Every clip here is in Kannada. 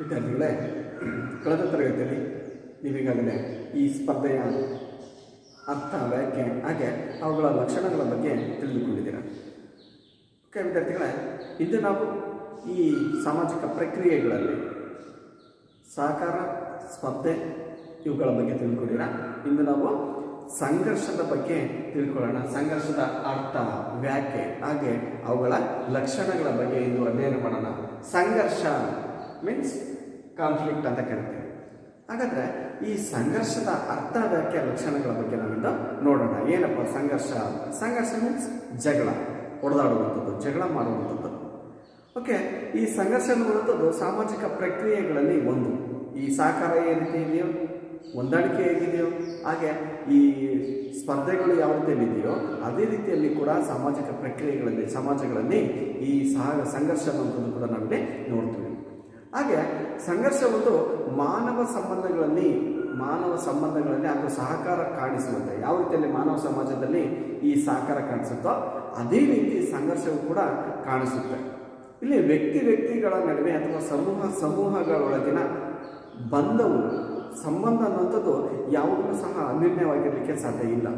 ವಿದ್ಯಾರ್ಥಿಗಳೇ, ಕಳೆದ ತರಗತಿಯಲ್ಲಿ ನೀವೀಗಾಗಲೇ ಈ ಸ್ಪರ್ಧೆಯ ಅರ್ಥ, ವ್ಯಾಖ್ಯೆ, ಹಾಗೆ ಅವುಗಳ ಲಕ್ಷಣಗಳ ಬಗ್ಗೆ ತಿಳಿದುಕೊಂಡಿದ್ದೀರ? ಓಕೆ ವಿದ್ಯಾರ್ಥಿಗಳೇ, ಇಂದು ನಾವು ಈ ಸಾಮಾಜಿಕ ಪ್ರಕ್ರಿಯೆಗಳಲ್ಲಿ ಸಹಕಾರ, ಸ್ಪರ್ಧೆ ಇವುಗಳ ಬಗ್ಗೆ ತಿಳ್ಕೊಂಡಿರ ಇಂದು ನಾವು ಸಂಘರ್ಷದ ಬಗ್ಗೆ ತಿಳ್ಕೊಳ್ಳೋಣ. ಸಂಘರ್ಷದ ಅರ್ಥ, ವ್ಯಾಖ್ಯೆ, ಹಾಗೆ ಅವುಗಳ ಲಕ್ಷಣಗಳ ಬಗ್ಗೆ ಇಂದು ಅಧ್ಯಯನ ಮಾಡೋಣ. ಸಂಘರ್ಷ ಮೀನ್ಸ್ ಕಾನ್ಫ್ಲಿಕ್ಟ್ ಅಂತ ಕರಿತೀವಿ ಹಾಗಾದ್ರೆ ಈ ಸಂಘರ್ಷದ ಅರ್ಥ ಲಕ್ಷಣಗಳ ಬಗ್ಗೆ ನಾವಿಂದ ನೋಡೋಣ. ಏನಪ್ಪ ಸಂಘರ್ಷ? ಸಂಘರ್ಷ ಮೀನ್ಸ್ ಜಗಳ ಹೊಡೆದಾಡುವಂಥದ್ದು ಜಗಳ ಮಾಡುವಂಥದ್ದು. ಓಕೆ ಈ ಸಂಘರ್ಷ ಅನ್ನುವಂಥದ್ದು ಸಾಮಾಜಿಕ ಪ್ರಕ್ರಿಯೆಗಳಲ್ಲಿ ಒಂದು. ಈ ಸಹಕಾರ ಯಾವ ರೀತಿ ಇದೆಯೋ ಹೊಂದಾಣಿಕೆ ಹೇಗಿದೆಯೋ, ಹಾಗೆ ಈ ಸ್ಪರ್ಧೆಗಳು ಯಾವ ರೀತಿಯಲ್ಲಿ ಇದೆಯೋ, ಅದೇ ರೀತಿಯಲ್ಲಿ ಕೂಡ ಸಾಮಾಜಿಕ ಪ್ರಕ್ರಿಯೆಗಳಲ್ಲಿ, ಸಮಾಜಗಳಲ್ಲಿ ಈ ಸಹ, ಸಂಘರ್ಷ ಅನ್ನುವಂಥದ್ದು ಕೂಡ ನಾವಿಲ್ಲಿ ನೋಡ್ತೀವಿ. ಹಾಗೆ ಸಂಘರ್ಷ ಒಂದು ಮಾನವ ಸಂಬಂಧಗಳಲ್ಲಿ ಮಾನವ ಸಂಬಂಧಗಳಲ್ಲಿ ಅದು ಸಹಕಾರ ಕಾಣಿಸುವಂತೆ, ಯಾವ ರೀತಿಯಲ್ಲಿ ಮಾನವ ಸಮಾಜದಲ್ಲಿ ಈ ಸಹಕಾರ ಕಾಣಿಸುತ್ತೋ, ಅದೇ ರೀತಿ ಸಂಘರ್ಷವು ಕೂಡ ಕಾಣಿಸುತ್ತೆ. ಇಲ್ಲಿ ವ್ಯಕ್ತಿ ವ್ಯಕ್ತಿಗಳ ನಡುವೆ ಅಥವಾ ಸಮೂಹ ಸಮೂಹಗಳೊಳಗಿನ ಬಂಧವು, ಸಂಬಂಧ ಅನ್ನುವಂಥದ್ದು ಯಾವುದೂ ಸಹ ಅನ್ಯೋನ್ಯವಾಗಿರಲಿಕ್ಕೆ ಸಾಧ್ಯ ಇಲ್ಲ.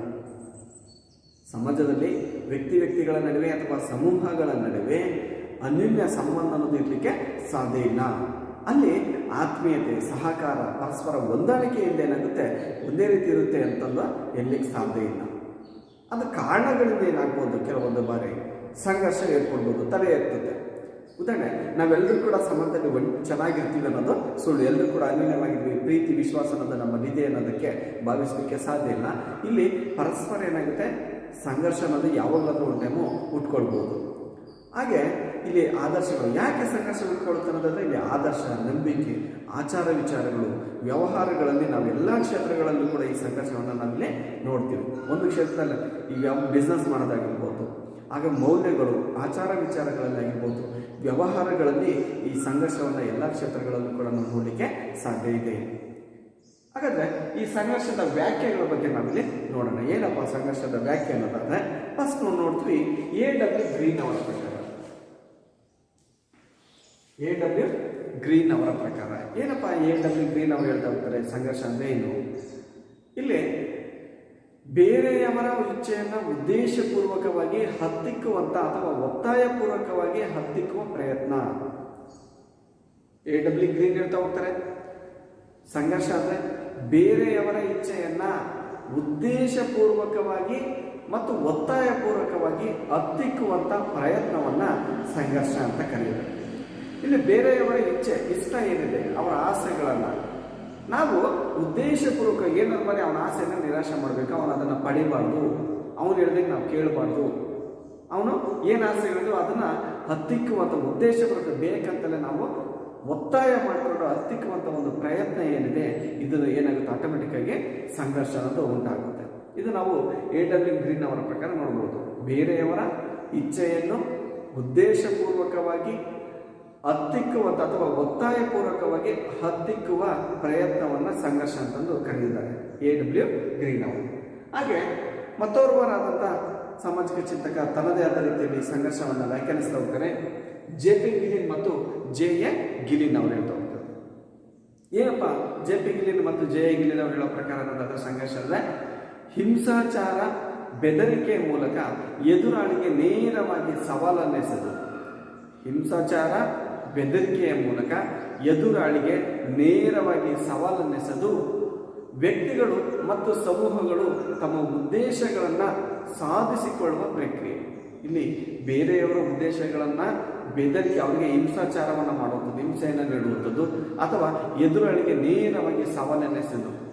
ಸಮಾಜದಲ್ಲಿ ವ್ಯಕ್ತಿ ವ್ಯಕ್ತಿಗಳ ನಡುವೆ ಅಥವಾ ಸಮೂಹಗಳ ನಡುವೆ ಅನ್ಯೋನ್ಯ ಸಂಬಂಧ ಅನ್ನೋದು ಇರಲಿಕ್ಕೆ ಸಾಧ್ಯ ಇಲ್ಲ. ಅಲ್ಲಿ ಆತ್ಮೀಯತೆ, ಸಹಕಾರ, ಪರಸ್ಪರ ಹೊಂದಾಣಿಕೆಯಿಂದ ಏನಾಗುತ್ತೆ? ಒಂದೇ ರೀತಿ ಇರುತ್ತೆ ಅಂತಂದು ಎಲ್ಲಿಗೆ ಸಾಧ್ಯ ಇಲ್ಲ. ಅದು ಕಾರಣಗಳಿಂದ ಏನಾಗ್ಬೋದು? ಕೆಲವೊಂದು ಬಾರಿ ಸಂಘರ್ಷ ಏರ್ಕೊಳ್ಬೋದು, ತಲೆ ಎತ್ತುತ್ತೆ. ಉದಾಹರಣೆ, ನಾವೆಲ್ಲರೂ ಕೂಡ ಸಮಾಜದಲ್ಲಿ ಒಂದು ಚೆನ್ನಾಗಿರ್ತೀವಿ ಅನ್ನೋದು ಸುಳ್ಳು. ಎಲ್ಲರೂ ಕೂಡ ಅನ್ಯೋನ್ಯವಾಗಿರ್ತೀವಿ ಪ್ರೀತಿ, ವಿಶ್ವಾಸ ಅನ್ನೋದು ನಮ್ಮಲ್ಲಿದೆ ಅನ್ನೋದಕ್ಕೆ ಭಾವಿಸಲಿಕ್ಕೆ ಸಾಧ್ಯ ಇಲ್ಲ. ಇಲ್ಲಿ ಪರಸ್ಪರ ಏನಾಗುತ್ತೆ? ಸಂಘರ್ಷ ಅನ್ನೋದು ಯಾವಾಗಲಾದರೂ ಒಂದು ಟೈಮು ಉಟ್ಕೊಳ್ಬೋದು. ಹಾಗೆ ಇಲ್ಲಿ ಆದರ್ಶಗಳು. ಯಾಕೆ ಸಂಘರ್ಷ ಉಟ್ಕೊಳ್ಳುತ್ತೆ ಅನ್ನೋದಾದ್ರೆ ಇಲ್ಲಿ ಆದರ್ಶ, ನಂಬಿಕೆ, ಆಚಾರ ವಿಚಾರಗಳು, ವ್ಯವಹಾರಗಳಲ್ಲಿ ನಾವು ಎಲ್ಲ ಕ್ಷೇತ್ರಗಳಲ್ಲೂ ಕೂಡ ಈ ಸಂಘರ್ಷವನ್ನು ನಾವಿಲ್ಲಿ ನೋಡ್ತೀವಿ. ಒಂದು ಕ್ಷೇತ್ರದಲ್ಲಿ ಈಗ ಯಾವ ಬಿಸ್ನೆಸ್ ಮಾಡೋದಾಗಿರ್ಬೋದು ಹಾಗೆ ಮೌಲ್ಯಗಳು, ಆಚಾರ ವಿಚಾರಗಳಲ್ಲಾಗಿರ್ಬೋದು ವ್ಯವಹಾರಗಳಲ್ಲಿ ಈ ಸಂಘರ್ಷವನ್ನು ಎಲ್ಲ ಕ್ಷೇತ್ರಗಳಲ್ಲೂ ಕೂಡ ನಾವು ನೋಡಲಿಕ್ಕೆ ಸಾಧ್ಯ ಇದೆ. ಹಾಗಾದರೆ ಈ ಸಂಘರ್ಷದ ವ್ಯಾಖ್ಯೆಗಳ ಬಗ್ಗೆ ನಾವಿಲ್ಲಿ ನೋಡೋಣ. ಏನಪ್ಪ ಸಂಘರ್ಷದ ವ್ಯಾಖ್ಯೆ ಅನ್ನೋದಾದರೆ ಫಸ್ಟ್ ನಾವು ನೋಡ್ತೀವಿ ಎ ಡಬ್ಲ್ಯೂ ಗ್ರೀನ್ ಅವರ ಪ್ರಕಾರ ಎ ಡಬ್ಲ್ಯೂ ಗ್ರೀನ್ ಅವರ ಪ್ರಕಾರ. ಏನಪ್ಪ ಎ ಡಬ್ಲ್ಯೂ ಗ್ರೀನ್ ಅವರು ಹೇಳ್ತಾ ಹೋಗ್ತಾರೆ? ಸಂಘರ್ಷ ಅಂದ್ರೆ ಏನು? ಇಲ್ಲಿ ಬೇರೆಯವರ ಇಚ್ಛೆಯನ್ನು ಉದ್ದೇಶಪೂರ್ವಕವಾಗಿ ಹತ್ತಿಕ್ಕುವಂತ ಅಥವಾ ಒತ್ತಾಯಪೂರ್ವಕವಾಗಿ ಹತ್ತಿಕ್ಕುವ ಪ್ರಯತ್ನ. ಎ ಡಬ್ಲ್ಯೂ ಗ್ರೀನ್ ಹೇಳ್ತಾ ಹೋಗ್ತಾರೆ. ಸಂಘರ್ಷ ಅಂದ್ರೆ ಬೇರೆಯವರ ಇಚ್ಛೆಯನ್ನ ಉದ್ದೇಶಪೂರ್ವಕವಾಗಿ ಮತ್ತು ಒತ್ತಾಯಪೂರ್ವಕವಾಗಿ ಹತ್ತಿಕ್ಕುವಂತ ಪ್ರಯತ್ನವನ್ನ ಸಂಘರ್ಷ ಅಂತ ಕರೆಯುತ್ತಾರೆ. ಇಲ್ಲಿ ಬೇರೆಯವರ ಇಚ್ಛೆ, ಇಷ್ಟ ಏನಿದೆ, ಅವರ ಆಸೆಗಳನ್ನ. ನಾವು ಉದ್ದೇಶಪೂರ್ವಕ ಏನಾದ್ರು ಮಾಡಿ ಅವನ ಆಸೆಯನ್ನು ನಿರಾಶೆ ಮಾಡಬೇಕು, ಅವನು ಅದನ್ನು ಪಡಿಬಾರ್ದು, ಅವನು ಹೇಳ್ದಂಗೆ ನಾವು ಕೇಳಬಾರ್ದು. ಅವನು ಏನು ಆಸೆ ಹೇಳಿದ್ರು ಅದನ್ನು ಹತ್ತಿಕ್ಕುವಂಥ ಉದ್ದೇಶಪೂರ್ವಕ ಬೇಕಂತಲೇ ನಾವು ಒತ್ತಾಯ ಮಾಡಿಕೊಂಡು ಹತ್ತಿಕ್ಕುವಂಥ ಒಂದು ಪ್ರಯತ್ನ ಏನಿದೆ ಇದನ್ನು ಏನಾಗುತ್ತೆ? ಆಟೋಮೆಟಿಕ್ಕಾಗಿ ಸಂಘರ್ಷ ಅನ್ನೋದು ಉಂಟಾಗುತ್ತೆ. ಇದು ನಾವು ಎ ಡಬ್ಲ್ಯೂ ಗ್ರೀನ್ ಅವರ ಪ್ರಕಾರ ನೋಡ್ಬೋದು. ಬೇರೆಯವರ ಇಚ್ಛೆಯನ್ನು ಉದ್ದೇಶಪೂರ್ವಕವಾಗಿ ಹತ್ತಿಕ್ಕುವಂಥ ಅಥವಾ ಒತ್ತಾಯಪೂರ್ವಕವಾಗಿ ಹತ್ತಿಕ್ಕುವ ಪ್ರಯತ್ನವನ್ನು ಸಂಘರ್ಷ ಅಂತಂದು ಕರೆದಿದ್ದಾರೆ. ಎ ಡಬ್ಲ್ಯೂ ಗ್ರೀನ್ ಅವರು ಹಾಗೆ ಮತ್ತೋರ್ವರಾದಂಥ ಸಾಮಾಜಿಕ ಚಿಂತಕ ತನ್ನದೇ ಆದ ರೀತಿಯಲ್ಲಿ ಸಂಘರ್ಷವನ್ನು ವ್ಯಾಖ್ಯಾನಿಸ್ತಾ ಹೋಗ್ತಾರೆ. ಜೆ ಪಿ ಗಿಲಿನ್ ಮತ್ತು ಜೆ ಎ ಗಿಲಿನ್ ಅವರು ಹೇಳ್ತಾ ಹೋಗ್ತಾರೆ. ಏನಪ್ಪ? ಜೆ ಪಿ ಗಿಲಿನ್ ಮತ್ತು ಜೆ ಎ ಗಿಲಿನ್ ಅವರು ಹೇಳೋ ಪ್ರಕಾರ ಅನ್ನೋದಾದ ಸಂಘರ್ಷ ಅಂದರೆ ಹಿಂಸಾಚಾರ, ಬೆದರಿಕೆ ಮೂಲಕ ಎದುರಾಳಿಗೆ ನೇರವಾಗಿ ಸವಾಲನ್ನೆಸೆದು. ಹಿಂಸಾಚಾರ ಬೆದರಿಕೆಯ ಮೂಲಕ ಎದುರಾಳಿಗೆ ನೇರವಾಗಿ ಸವಾಲನ್ನೆಸೆದು ವ್ಯಕ್ತಿಗಳು ಮತ್ತು ಸಮೂಹಗಳು ತಮ್ಮ ಉದ್ದೇಶಗಳನ್ನು ಸಾಧಿಸಿಕೊಳ್ಳುವ ಪ್ರಕ್ರಿಯೆ. ಇಲ್ಲಿ ಬೇರೆಯವರ ಉದ್ದೇಶಗಳನ್ನು, ಬೆದರಿಕೆ, ಅವರಿಗೆ ಹಿಂಸಾಚಾರವನ್ನು ಮಾಡುವಂಥದ್ದು, ಹಿಂಸೆಯನ್ನು ನೀಡುವಂಥದ್ದು, ಅಥವಾ ಎದುರಾಳಿಗೆ ನೇರವಾಗಿ ಸವಾಲನ್ನೆಸೆದು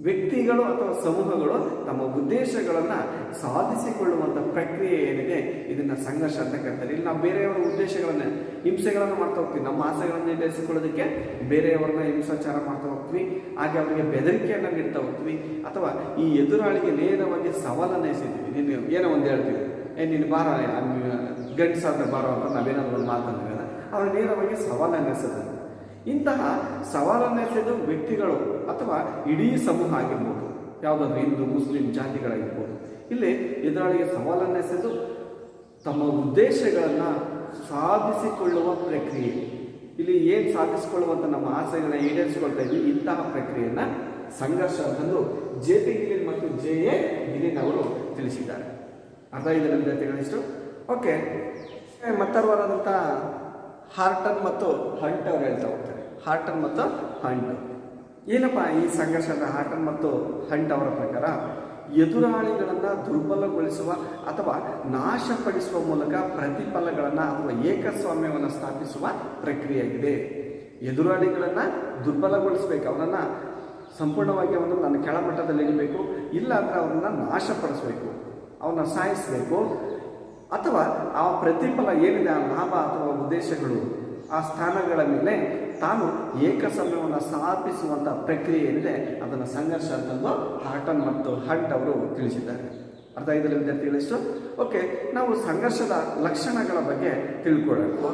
ವ್ಯಕ್ತಿಗಳು ಅಥವಾ ಸಮೂಹಗಳು ತಮ್ಮ ಉದ್ದೇಶಗಳನ್ನು ಸಾಧಿಸಿಕೊಳ್ಳುವಂಥ ಪ್ರಕ್ರಿಯೆ ಏನಿದೆ, ಇದನ್ನ ಸಂಘರ್ಷ ಅಂತ ಕರೀತಾರೆ. ಇಲ್ಲಿ ನಾವು ಬೇರೆಯವರ ಉದ್ದೇಶಗಳನ್ನು, ಹಿಂಸೆಗಳನ್ನ ಮಾಡ್ತಾ ಹೋಗ್ತೀವಿ. ನಮ್ಮ ಆಸೆಗಳನ್ನು ಈಡೇರಿಸಿಕೊಳ್ಳೋದಕ್ಕೆ ಬೇರೆಯವರನ್ನ ಹಿಂಸಾಚಾರ ಮಾಡ್ತಾ ಹೋಗ್ತೀವಿ. ಹಾಗೆ ಅವರಿಗೆ ಬೆದರಿಕೆಯನ್ನ ನೀಡ್ತಾ ಹೋಗ್ತೀವಿ. ಅಥವಾ ಈ ಎದುರಾಳಿಗೆ ನೇರವಾಗಿ ಸವಾಲನ್ನ ಎಸಿತೀವಿ. ನೀನು ಏನೋ ಒಂದು ಹೇಳ್ತೀವಿ. ಏ, ನೀನು ಬಾರ ಗಂಡಸಾದ್ರೆ ಬಾರೋ ಅಂತ ನಾವೇನಾದ್ರು ಒಂದು ಮಾತಂದ್ರೆ ಅವ್ರ ನೇರವಾಗಿ ಸವಾಲನ್ನು ಎಸೆದ ಇಂತಹ ಸವಾಲನ್ನೆಸೆದು ವ್ಯಕ್ತಿಗಳು ಅಥವಾ ಇಡೀ ಸಮೂಹ ಆಗಿರ್ಬೋದು. ಯಾವುದಾದ್ರು ಹಿಂದೂ, ಮುಸ್ಲಿಂ ಜಾತಿಗಳಾಗಿರ್ಬೋದು. ಇಲ್ಲಿ ಎದುರಾಳಿಗೆ ಸವಾಲನ್ನೆಸೆದು ತಮ್ಮ ಉದ್ದೇಶಗಳನ್ನು ಸಾಧಿಸಿಕೊಳ್ಳುವ ಪ್ರಕ್ರಿಯೆ. ಇಲ್ಲಿ ಏನು ಸಾಧಿಸಿಕೊಳ್ಳುವಂಥ ನಮ್ಮ ಆಸೆಗಳನ್ನ ಈಡೇರಿಸಿಕೊಳ್ತಾ ಇದ್ವಿ? ಇಂತಹ ಪ್ರಕ್ರಿಯೆಯನ್ನು ಸಂಘರ್ಷ ಅಂತಂದು ಜೆ ಪಿ ಗಿಲಿನ್ ಮತ್ತು ಜೆ ಎ ಗಿಲಿನ್ ಅವರು ತಿಳಿಸಿದ್ದಾರೆ. ಅರ್ಥ ಇದೆ ವಿದ್ಯಾರ್ಥಿಗಳಿಷ್ಟು ಓಕೆ ಮತ್ತರ್ವರಾದಂಥ ಹಾರ್ಟನ್ ಮತ್ತು ಹಂಟ್ ಅವರು ಹೇಳ್ತಾ ಹೋಗ್ತಾರೆ. ಹಾರ್ಟನ್ ಮತ್ತು ಹಂಟ್. ಏನಪ್ಪ ಈ ಸಂಘರ್ಷದ ಹಾರ್ಟನ್ ಮತ್ತು ಹಂಟ್ ಅವರ ಪ್ರಕಾರ? ಎದುರಾಳಿಗಳನ್ನು ದುರ್ಬಲಗೊಳಿಸುವ ಅಥವಾ ನಾಶಪಡಿಸುವ ಮೂಲಕ ಪ್ರತಿಫಲಗಳನ್ನು ಅಥವಾ ಏಕಸ್ವಾಮ್ಯವನ್ನು ಸ್ಥಾಪಿಸುವ ಪ್ರಕ್ರಿಯೆಯಾಗಿದೆ. ಎದುರಾಳಿಗಳನ್ನು ದುರ್ಬಲಗೊಳಿಸಬೇಕು. ಅವರನ್ನು ಸಂಪೂರ್ಣವಾಗಿ ಅವನು ನನ್ನ ಕೆಳಮಟ್ಟದಲ್ಲಿ ಇಡಬೇಕು ಇಲ್ಲ ಅಂದರೆ ಅವರನ್ನು ನಾಶಪಡಿಸಬೇಕು. ಅವನ್ನ ಸಾಯಿಸಬೇಕು. ಅಥವಾ ಆ ಪ್ರತಿಫಲ ಏನಿದೆ, ಆ ಲಾಭ ಅಥವಾ ಉದ್ದೇಶಗಳು ಆ ಸ್ಥಾನಗಳ ಮೇಲೆ ತಾನು ಏಕಸಮಯವನ್ನು ಸ್ಥಾಪಿಸುವಂಥ ಪ್ರಕ್ರಿಯೆ ಏನಿದೆ, ಅದನ್ನು ಸಂಘರ್ಷ ಅಂತಂದು ಹಾಟನ್ ಮತ್ತು ಹಂಟ್ ಅವರು ತಿಳಿಸಿದ್ದಾರೆ. ಅರ್ಥ ಇದರಲ್ಲಿ ವಿದ್ಯಾರ್ಥಿಗಳಿಷ್ಟು ಓಕೆ, ನಾವು ಸಂಘರ್ಷದ ಲಕ್ಷಣಗಳ ಬಗ್ಗೆ ತಿಳ್ಕೊಳ್ಬೇಕು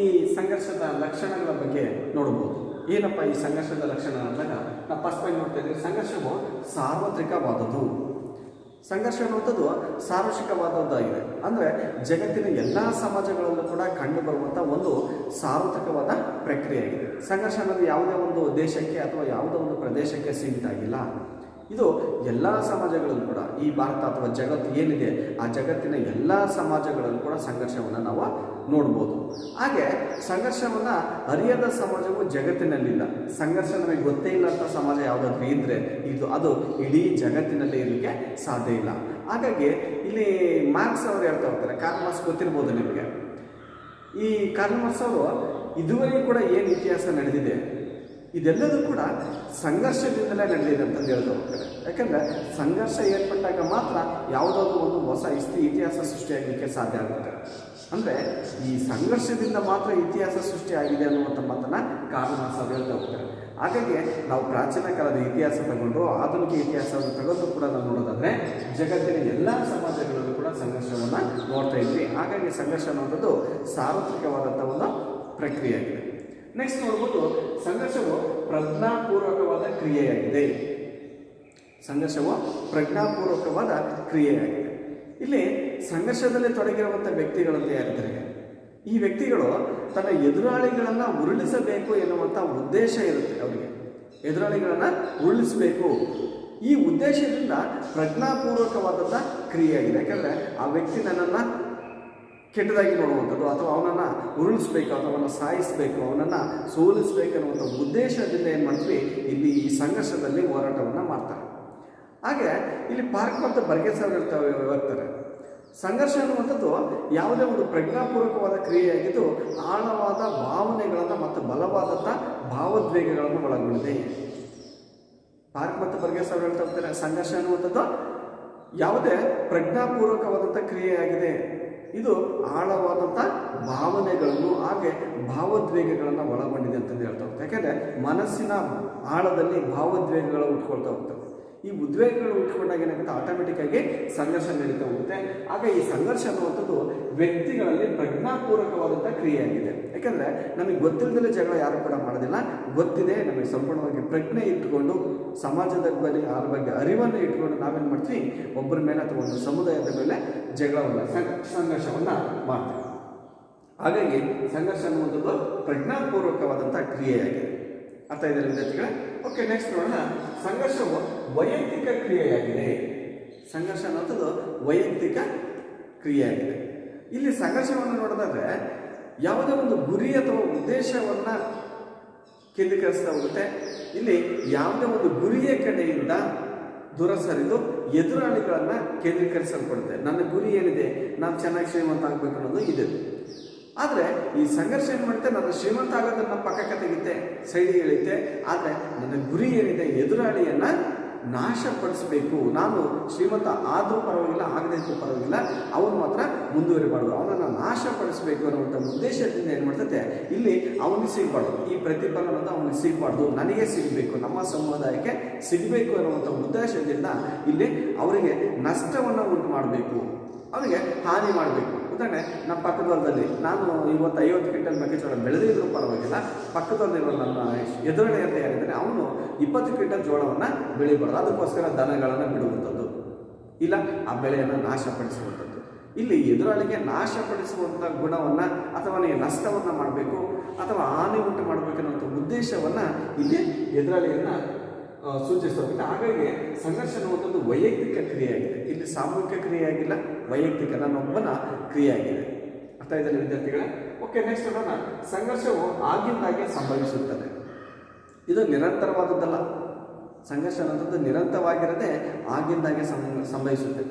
ಈ ಸಂಘರ್ಷದ ಲಕ್ಷಣಗಳ ಬಗ್ಗೆ ನೋಡ್ಬೋದು. ಏನಪ್ಪ ಈ ಸಂಘರ್ಷದ ಲಕ್ಷಣ ಅಂದಾಗ ನಾವು ಫಸ್ಟ್ ಪಾಯಿಂಟ್ ನೋಡ್ತಾ ಇದ್ದೀವಿ ಸಂಘರ್ಷವು ಸಾರ್ವತ್ರಿಕವಾದದ್ದು. ಸಂಘರ್ಷ ಅನ್ನುವಂಥದ್ದು ಸಾರ್ವತ್ರಿಕವಾದದ್ದಾಗಿದೆ ಅಂದರೆ ಜಗತ್ತಿನ ಎಲ್ಲ ಸಮಾಜಗಳಲ್ಲೂ ಕೂಡ ಕಂಡು ಬರುವಂಥ ಒಂದು ಸಾರ್ವತ್ರಿಕವಾದ ಪ್ರಕ್ರಿಯೆಯಾಗಿದೆ. ಸಂಘರ್ಷ ಅನ್ನೋದು ಯಾವುದೇ ಒಂದು ದೇಶಕ್ಕೆ ಅಥವಾ ಯಾವುದೇ ಒಂದು ಪ್ರದೇಶಕ್ಕೆ ಸೀಮಿತ ಆಗಿಲ್ಲ. ಇದು ಎಲ್ಲ ಸಮಾಜಗಳಲ್ಲೂ ಕೂಡ ಈ ಭಾರತ ಅಥವಾ ಜಗತ್ತು ಏನಿದೆ, ಆ ಜಗತ್ತಿನ ಎಲ್ಲ ಸಮಾಜಗಳಲ್ಲೂ ಕೂಡ ಸಂಘರ್ಷವನ್ನು ನಾವು ನೋಡ್ಬೋದು. ಹಾಗೆ ಸಂಘರ್ಷವನ್ನು ಅರಿಯದ ಸಮಾಜವು ಜಗತ್ತಿನಲ್ಲಿಲ್ಲ. ಸಂಘರ್ಷ ನಮಗೆ ಗೊತ್ತೇ ಇಲ್ಲ ಅಂತ ಸಮಾಜ ಯಾವುದಾದ್ರೂ ಇದ್ದರೆ ಇದು, ಅದು ಇಡೀ ಜಗತ್ತಿನಲ್ಲಿ ಇರಲಿಕ್ಕೆ ಸಾಧ್ಯ ಇಲ್ಲ. ಹಾಗಾಗಿ ಇಲ್ಲಿ ಮಾರ್ಕ್ಸ್ ಅವರು ಹೇಳ್ತಾ ಹೋಗ್ತಾರೆ, ಕಾರ್ಲ್ ಮಾರ್ಕ್ಸ್ ಗೊತ್ತಿರ್ಬೋದು ನಿಮಗೆ. ಈ ಕಾರ್ಲ್ ಮಾರ್ಕ್ಸ್ ಅವರು ಇದುವರೆಗೂ ಕೂಡ ಏನು ಇತಿಹಾಸ ನಡೆದಿದೆ ಇದೆಲ್ಲದೂ ಕೂಡ ಸಂಘರ್ಷದಿಂದಲೇ ನಡೆದಿದೆ ಅಂತ ಹೇಳ್ತಾ ಹೋಗ್ತಾರೆ. ಯಾಕಂದರೆ ಸಂಘರ್ಷ ಏರ್ಪಟ್ಟಾಗ ಮಾತ್ರ ಯಾವುದಾದ್ರೂ ಒಂದು ಹೊಸ ಇಸ್ತಿ, ಇತಿಹಾಸ ಸೃಷ್ಟಿಯಾಗಲಿಕ್ಕೆ ಸಾಧ್ಯ ಆಗುತ್ತೆ. ಅಂದರೆ ಈ ಸಂಘರ್ಷದಿಂದ ಮಾತ್ರ ಇತಿಹಾಸ ಸೃಷ್ಟಿಯಾಗಿದೆ ಅನ್ನುವಂಥ ಮಾತನ್ನು ಕಾರಣ ಸಹ ಹೇಳ್ತಾ ಹೋಗ್ತಾರೆ. ಹಾಗಾಗಿ ನಾವು ಪ್ರಾಚೀನ ಕಾಲದ ಇತಿಹಾಸ ತಗೊಂಡು ಆಧುನಿಕ ಇತಿಹಾಸವನ್ನು ತಗೊಂಡು ಕೂಡ ನಾವು ನೋಡೋದಾದ್ರೆ ಜಗತ್ತಿನ ಎಲ್ಲ ಸಮಾಜಗಳಲ್ಲೂ ಕೂಡ ಸಂಘರ್ಷವನ್ನು ನೋಡ್ತಾ ಇದ್ವಿ. ಹಾಗಾಗಿ ಸಂಘರ್ಷ ಅನ್ನುವಂಥದ್ದು ಸಾರ್ವತ್ರಿಕವಾದಂಥ ಒಂದು ಪ್ರಕ್ರಿಯೆಯಾಗಿದೆ. ನೆಕ್ಸ್ಟ್ ನೋಡ್ಬೋದು ಸಂಘರ್ಷವು ಪ್ರಜ್ಞಾಪೂರ್ವಕವಾದ ಕ್ರಿಯೆಯಾಗಿದೆ. ಸಂಘರ್ಷವು ಪ್ರಜ್ಞಾಪೂರ್ವಕವಾದ ಕ್ರಿಯೆಯಾಗಿದೆ. ಇಲ್ಲಿ ಸಂಘರ್ಷದಲ್ಲಿ ತೊಡಗಿರುವಂಥ ವ್ಯಕ್ತಿಗಳಂತ ಯಾರಿದ್ದಾರೆ? ಈ ವ್ಯಕ್ತಿಗಳು ತನ್ನ ಎದುರಾಳಿಗಳನ್ನು ಉರುಳಿಸಬೇಕು ಎನ್ನುವಂಥ ಉದ್ದೇಶ ಇರುತ್ತೆ ಅವರಿಗೆ. ಎದುರಾಳಿಗಳನ್ನು ಉರುಳಿಸಬೇಕು. ಈ ಉದ್ದೇಶದಿಂದ ಪ್ರಜ್ಞಾಪೂರ್ವಕವಾದಂಥ ಕ್ರಿಯೆಯಾಗಿದೆ. ಯಾಕಂದರೆ ಆ ವ್ಯಕ್ತಿ ನನ್ನನ್ನು ಕೆಟ್ಟದಾಗಿ ನೋಡುವಂಥದ್ದು ಅಥವಾ ಅವನನ್ನು ಉರುಳಿಸ್ಬೇಕು ಅಥವಾ ಅವನನ್ನು ಸಾಯಿಸಬೇಕು, ಅವನನ್ನು ಸೋಲಿಸಬೇಕು ಅನ್ನುವಂಥ ಉದ್ದೇಶದಿಂದ ಏನು ಮಾಡ್ತೀವಿ? ಇಲ್ಲಿ ಈ ಸಂಘರ್ಷದಲ್ಲಿ ಹೋರಾಟವನ್ನು ಮಾಡ್ತಾರೆ. ಹಾಗೆ ಇಲ್ಲಿ ಪಾರ್ಕ್ ಮತ್ತು ಬರ್ಗೆಸ್ ಅವರು ಹೇಳ್ತಾರೆ. ಹೇಳ್ತಾರೆ ಸಂಘರ್ಷ ಅನ್ನುವಂಥದ್ದು ಯಾವುದೇ ಒಂದು ಪ್ರಜ್ಞಾಪೂರ್ವಕವಾದ ಕ್ರಿಯೆಯಾಗಿದ್ದು ಆಳವಾದ ಭಾವನೆಗಳನ್ನು ಮತ್ತು ಬಲವಾದಂಥ ಭಾವೋದ್ವೇಗಗಳನ್ನು ಒಳಗೊಂಡಿದೆ. ಪಾರ್ಕ್ ಮತ್ತು ಬರ್ಗೇಸರ್ ಹೇಳ್ತಾ ಹೋಗ್ತಾರೆ ಸಂಘರ್ಷ ಅನ್ನುವಂಥದ್ದು ಯಾವುದೇ ಪ್ರಜ್ಞಾಪೂರ್ವಕವಾದಂಥ ಕ್ರಿಯೆಯಾಗಿದೆ. ಇದು ಆಳವಾದಂಥ ಭಾವನೆಗಳನ್ನು, ಹಾಗೆ ಭಾವೋದ್ವೇಗಗಳನ್ನು ಒಳಗೊಂಡಿದೆ ಅಂತಂದು ಹೇಳ್ತಾ ಹೋಗ್ತಾರೆ ಯಾಕೆಂದರೆ ಮನಸ್ಸಿನ ಆಳದಲ್ಲಿ ಭಾವೋದ್ವೇಗಗಳು ಉಟ್ಕೊಳ್ತಾ ಹೋಗ್ತವೆ. ಈ ಉದ್ವೇಗಗಳು ಉಟ್ಕೊಂಡಾಗ ಏನಾಗುತ್ತೆ? ಆಟೋಮೆಟಿಕ್ ಆಗಿ ಸಂಘರ್ಷ ನಡೀತಾ ಹೋಗುತ್ತೆ. ಆಗ ಈ ಸಂಘರ್ಷ ಅನ್ನುವಂಥದ್ದು ವ್ಯಕ್ತಿಗಳಲ್ಲಿ ಪ್ರಜ್ಞಾಪೂರ್ವಕವಾದಂಥ ಕ್ರಿಯೆಯಾಗಿದೆ. ಯಾಕಂದರೆ ನಮಗೆ ಗೊತ್ತಿಲ್ಲದಲೇ ಜಗಳ ಯಾರು ಕೂಡ ಮಾಡೋದಿಲ್ಲ. ಗೊತ್ತಿದೆ, ನಮಗೆ ಸಂಪೂರ್ಣವಾಗಿ ಪ್ರಜ್ಞೆ ಇಟ್ಕೊಂಡು, ಸಮಾಜದ ಬಗ್ಗೆ ಅದ್ರ ಬಗ್ಗೆ ಅರಿವನ್ನು ಇಟ್ಕೊಂಡು ನಾವೇನು ಮಾಡ್ತೀವಿ? ಒಬ್ಬರ ಮೇಲೆ ಅಥವಾ ಒಂದು ಸಮುದಾಯದ ಮೇಲೆ ಜಗಳವನ್ನು ಸಂಘ- ಸಂಘರ್ಷವನ್ನು ಮಾಡ್ತೀವಿ. ಹಾಗಾಗಿ ಸಂಘರ್ಷ ಅನ್ನುವಂಥದ್ದು ಪ್ರಜ್ಞಾಪೂರ್ವಕವಾದಂಥ ಕ್ರಿಯೆಯಾಗಿದೆ. ಅರ್ಥ ಇದೆ ವಿದ್ಯಾರ್ಥಿಗಳ. ಓಕೆ ನೆಕ್ಸ್ಟ್ ನೋಡೋಣ. ಸಂಘರ್ಷವು ವೈಯಕ್ತಿಕ ಕ್ರಿಯೆಯಾಗಿದೆ. ಸಂಘರ್ಷ ಅನ್ನೋಂಥದ್ದು ವೈಯಕ್ತಿಕ ಕ್ರಿಯೆಯಾಗಿದೆ. ಇಲ್ಲಿ ಸಂಘರ್ಷವನ್ನು ನೋಡೋದಾದ್ರೆ, ಯಾವುದೇ ಒಂದು ಗುರಿ ಅಥವಾ ಉದ್ದೇಶವನ್ನು ಕೇಂದ್ರೀಕರಿಸ್ತಾ ಹೋಗುತ್ತೆ. ಇಲ್ಲಿ ಯಾವುದೇ ಒಂದು ಗುರಿಯ ಕಡೆಯಿಂದ ದೂರ ಸರಿದು ಎದುರಾಳಿಗಳನ್ನು ಕೇಂದ್ರೀಕರಿಸಲ್ಪಡುತ್ತೆ. ನನ್ನ ಗುರಿ ಏನಿದೆ? ನಾನು ಚೆನ್ನಾಗಿ ಶ್ರೀಮಂತ ಆಗಬೇಕು ಅನ್ನೋದು ಇದೆ. ಆದರೆ ಈ ಸಂಘರ್ಷ ಏನು ಮಾಡುತ್ತೆ? ನನ್ನ ಶ್ರೀಮಂತ ಆಗೋದನ್ನ ಪಕ್ಕಕ್ಕೆ ತೆಗಿತೆ, ಸೈಡಿ ಎಳಿತೆ. ಆದರೆ ನನ್ನ ಗುರಿ ಏನಿದೆ, ಎದುರಾಳಿಯನ್ನು ನಾಶಪಡಿಸಬೇಕು. ನಾನು ಶ್ರೀಮಂತ ಆದರೂ ಪರವಾಗಿಲ್ಲ, ಆಗದೇ ಇದ್ದರೂ ಪರವಾಗಿಲ್ಲ. ಅವನು ಮಾತ್ರ ಮುಂದುವರಿಬಾರ್ದು. ಅವನನ್ನು ನಾಶಪಡಿಸಬೇಕು ಅನ್ನುವಂಥ ಉದ್ದೇಶದಿಂದ ಏನು ಮಾಡ್ತೈತೆ? ಇಲ್ಲಿ ಅವನಿಗೆ ಸಿಗಬಾರ್ದು. ಈ ಪ್ರತಿಫಲ ಅನ್ನೋದು ಅವನಿಗೆ ಸಿಗಬಾರ್ದು. ನನಗೆ ಸಿಗಬೇಕು. ನಮ್ಮ ಸಮುದಾಯಕ್ಕೆ ಸಿಗಬೇಕು ಅನ್ನುವಂಥ ಉದ್ದೇಶದಿಂದ ಇಲ್ಲಿ ಅವರಿಗೆ ನಷ್ಟವನ್ನು ಉಂಟು ಮಾಡಬೇಕು ಅವನಿಗೆ ಹಾನಿ ಮಾಡಬೇಕು. ಉದಾಹರಣೆ ನಮ್ಮ ಪಕ್ಕದ ಹೊಲದಲ್ಲಿ. ನಾನು ಇವತ್ತು ಐವತ್ತು ಕ್ವಿಂಟಲ್ ಮೆಕ್ಕೆಜೋಳ ಬೆಳೆದಿದ್ರು ಪರವಾಗಿಲ್ಲ. ಪಕ್ಕದಲ್ಲಿರೋ ನನ್ನ ಎದುರಣೆ ಅಂತ ಯಾರಿದ್ದಾನೆ ಅವನು ಇಪ್ಪತ್ತು ಕ್ವಿಂಟಲ್ ಜೋಳವನ್ನು ಬೆಳಿಬಾರ್ದು. ಅದಕ್ಕೋಸ್ಕರ ದನಗಳನ್ನು ಬಿಡುವಂಥದ್ದು. ಇಲ್ಲ, ಆ ಬೆಳೆಯನ್ನು ನಾಶಪಡಿಸುವಂಥದ್ದು. ಇಲ್ಲಿ ಎದುರಾಳಿಗೆ ನಾಶಪಡಿಸುವಂಥ ಗುಣವನ್ನು ಅಥವಾ ನೀವು ನಷ್ಟವನ್ನು ಮಾಡಬೇಕು ಅಥವಾ ಹಾನಿ ಉಂಟು ಮಾಡಬೇಕನ್ನುವಂಥ ಉದ್ದೇಶವನ್ನು ಇಲ್ಲಿ ಎದುರಾಳಿಯನ್ನು ಸೂಚಿಸ್ತದೆ ಹಾಗಾಗಿ ಸಂಘರ್ಷ ಅನ್ನುವಂಥದ್ದು ವೈಯಕ್ತಿಕ ಕ್ರಿಯೆಯಾಗಿದೆ. ಇಲ್ಲಿ ಸಾಮೂಹಿಕ ಕ್ರಿಯೆಯಾಗಿಲ್ಲ. ವೈಯಕ್ತಿಕ ನನ್ನೊಬ್ಬನ ಕ್ರಿಯೆಯಾಗಿದೆ. ಅರ್ಥ ಇದ್ದಾರೆ ವಿದ್ಯಾರ್ಥಿಗಳೇ? ಓಕೆ ನೆಕ್ಸ್ಟ್ ನೋಡೋಣ. ಸಂಘರ್ಷವು ಆಗಿಂದಾಗೆ ಸಂಭವಿಸುತ್ತದೆ. ಇದು ನಿರಂತರವಾದದ್ದಲ್ಲ. ಸಂಘರ್ಷ ಅನ್ನೋದು ನಿರಂತರವಾಗಿರದೆ ಆಗಿಂದಾಗೆ ಸಂಭವಿಸುತ್ತೆ.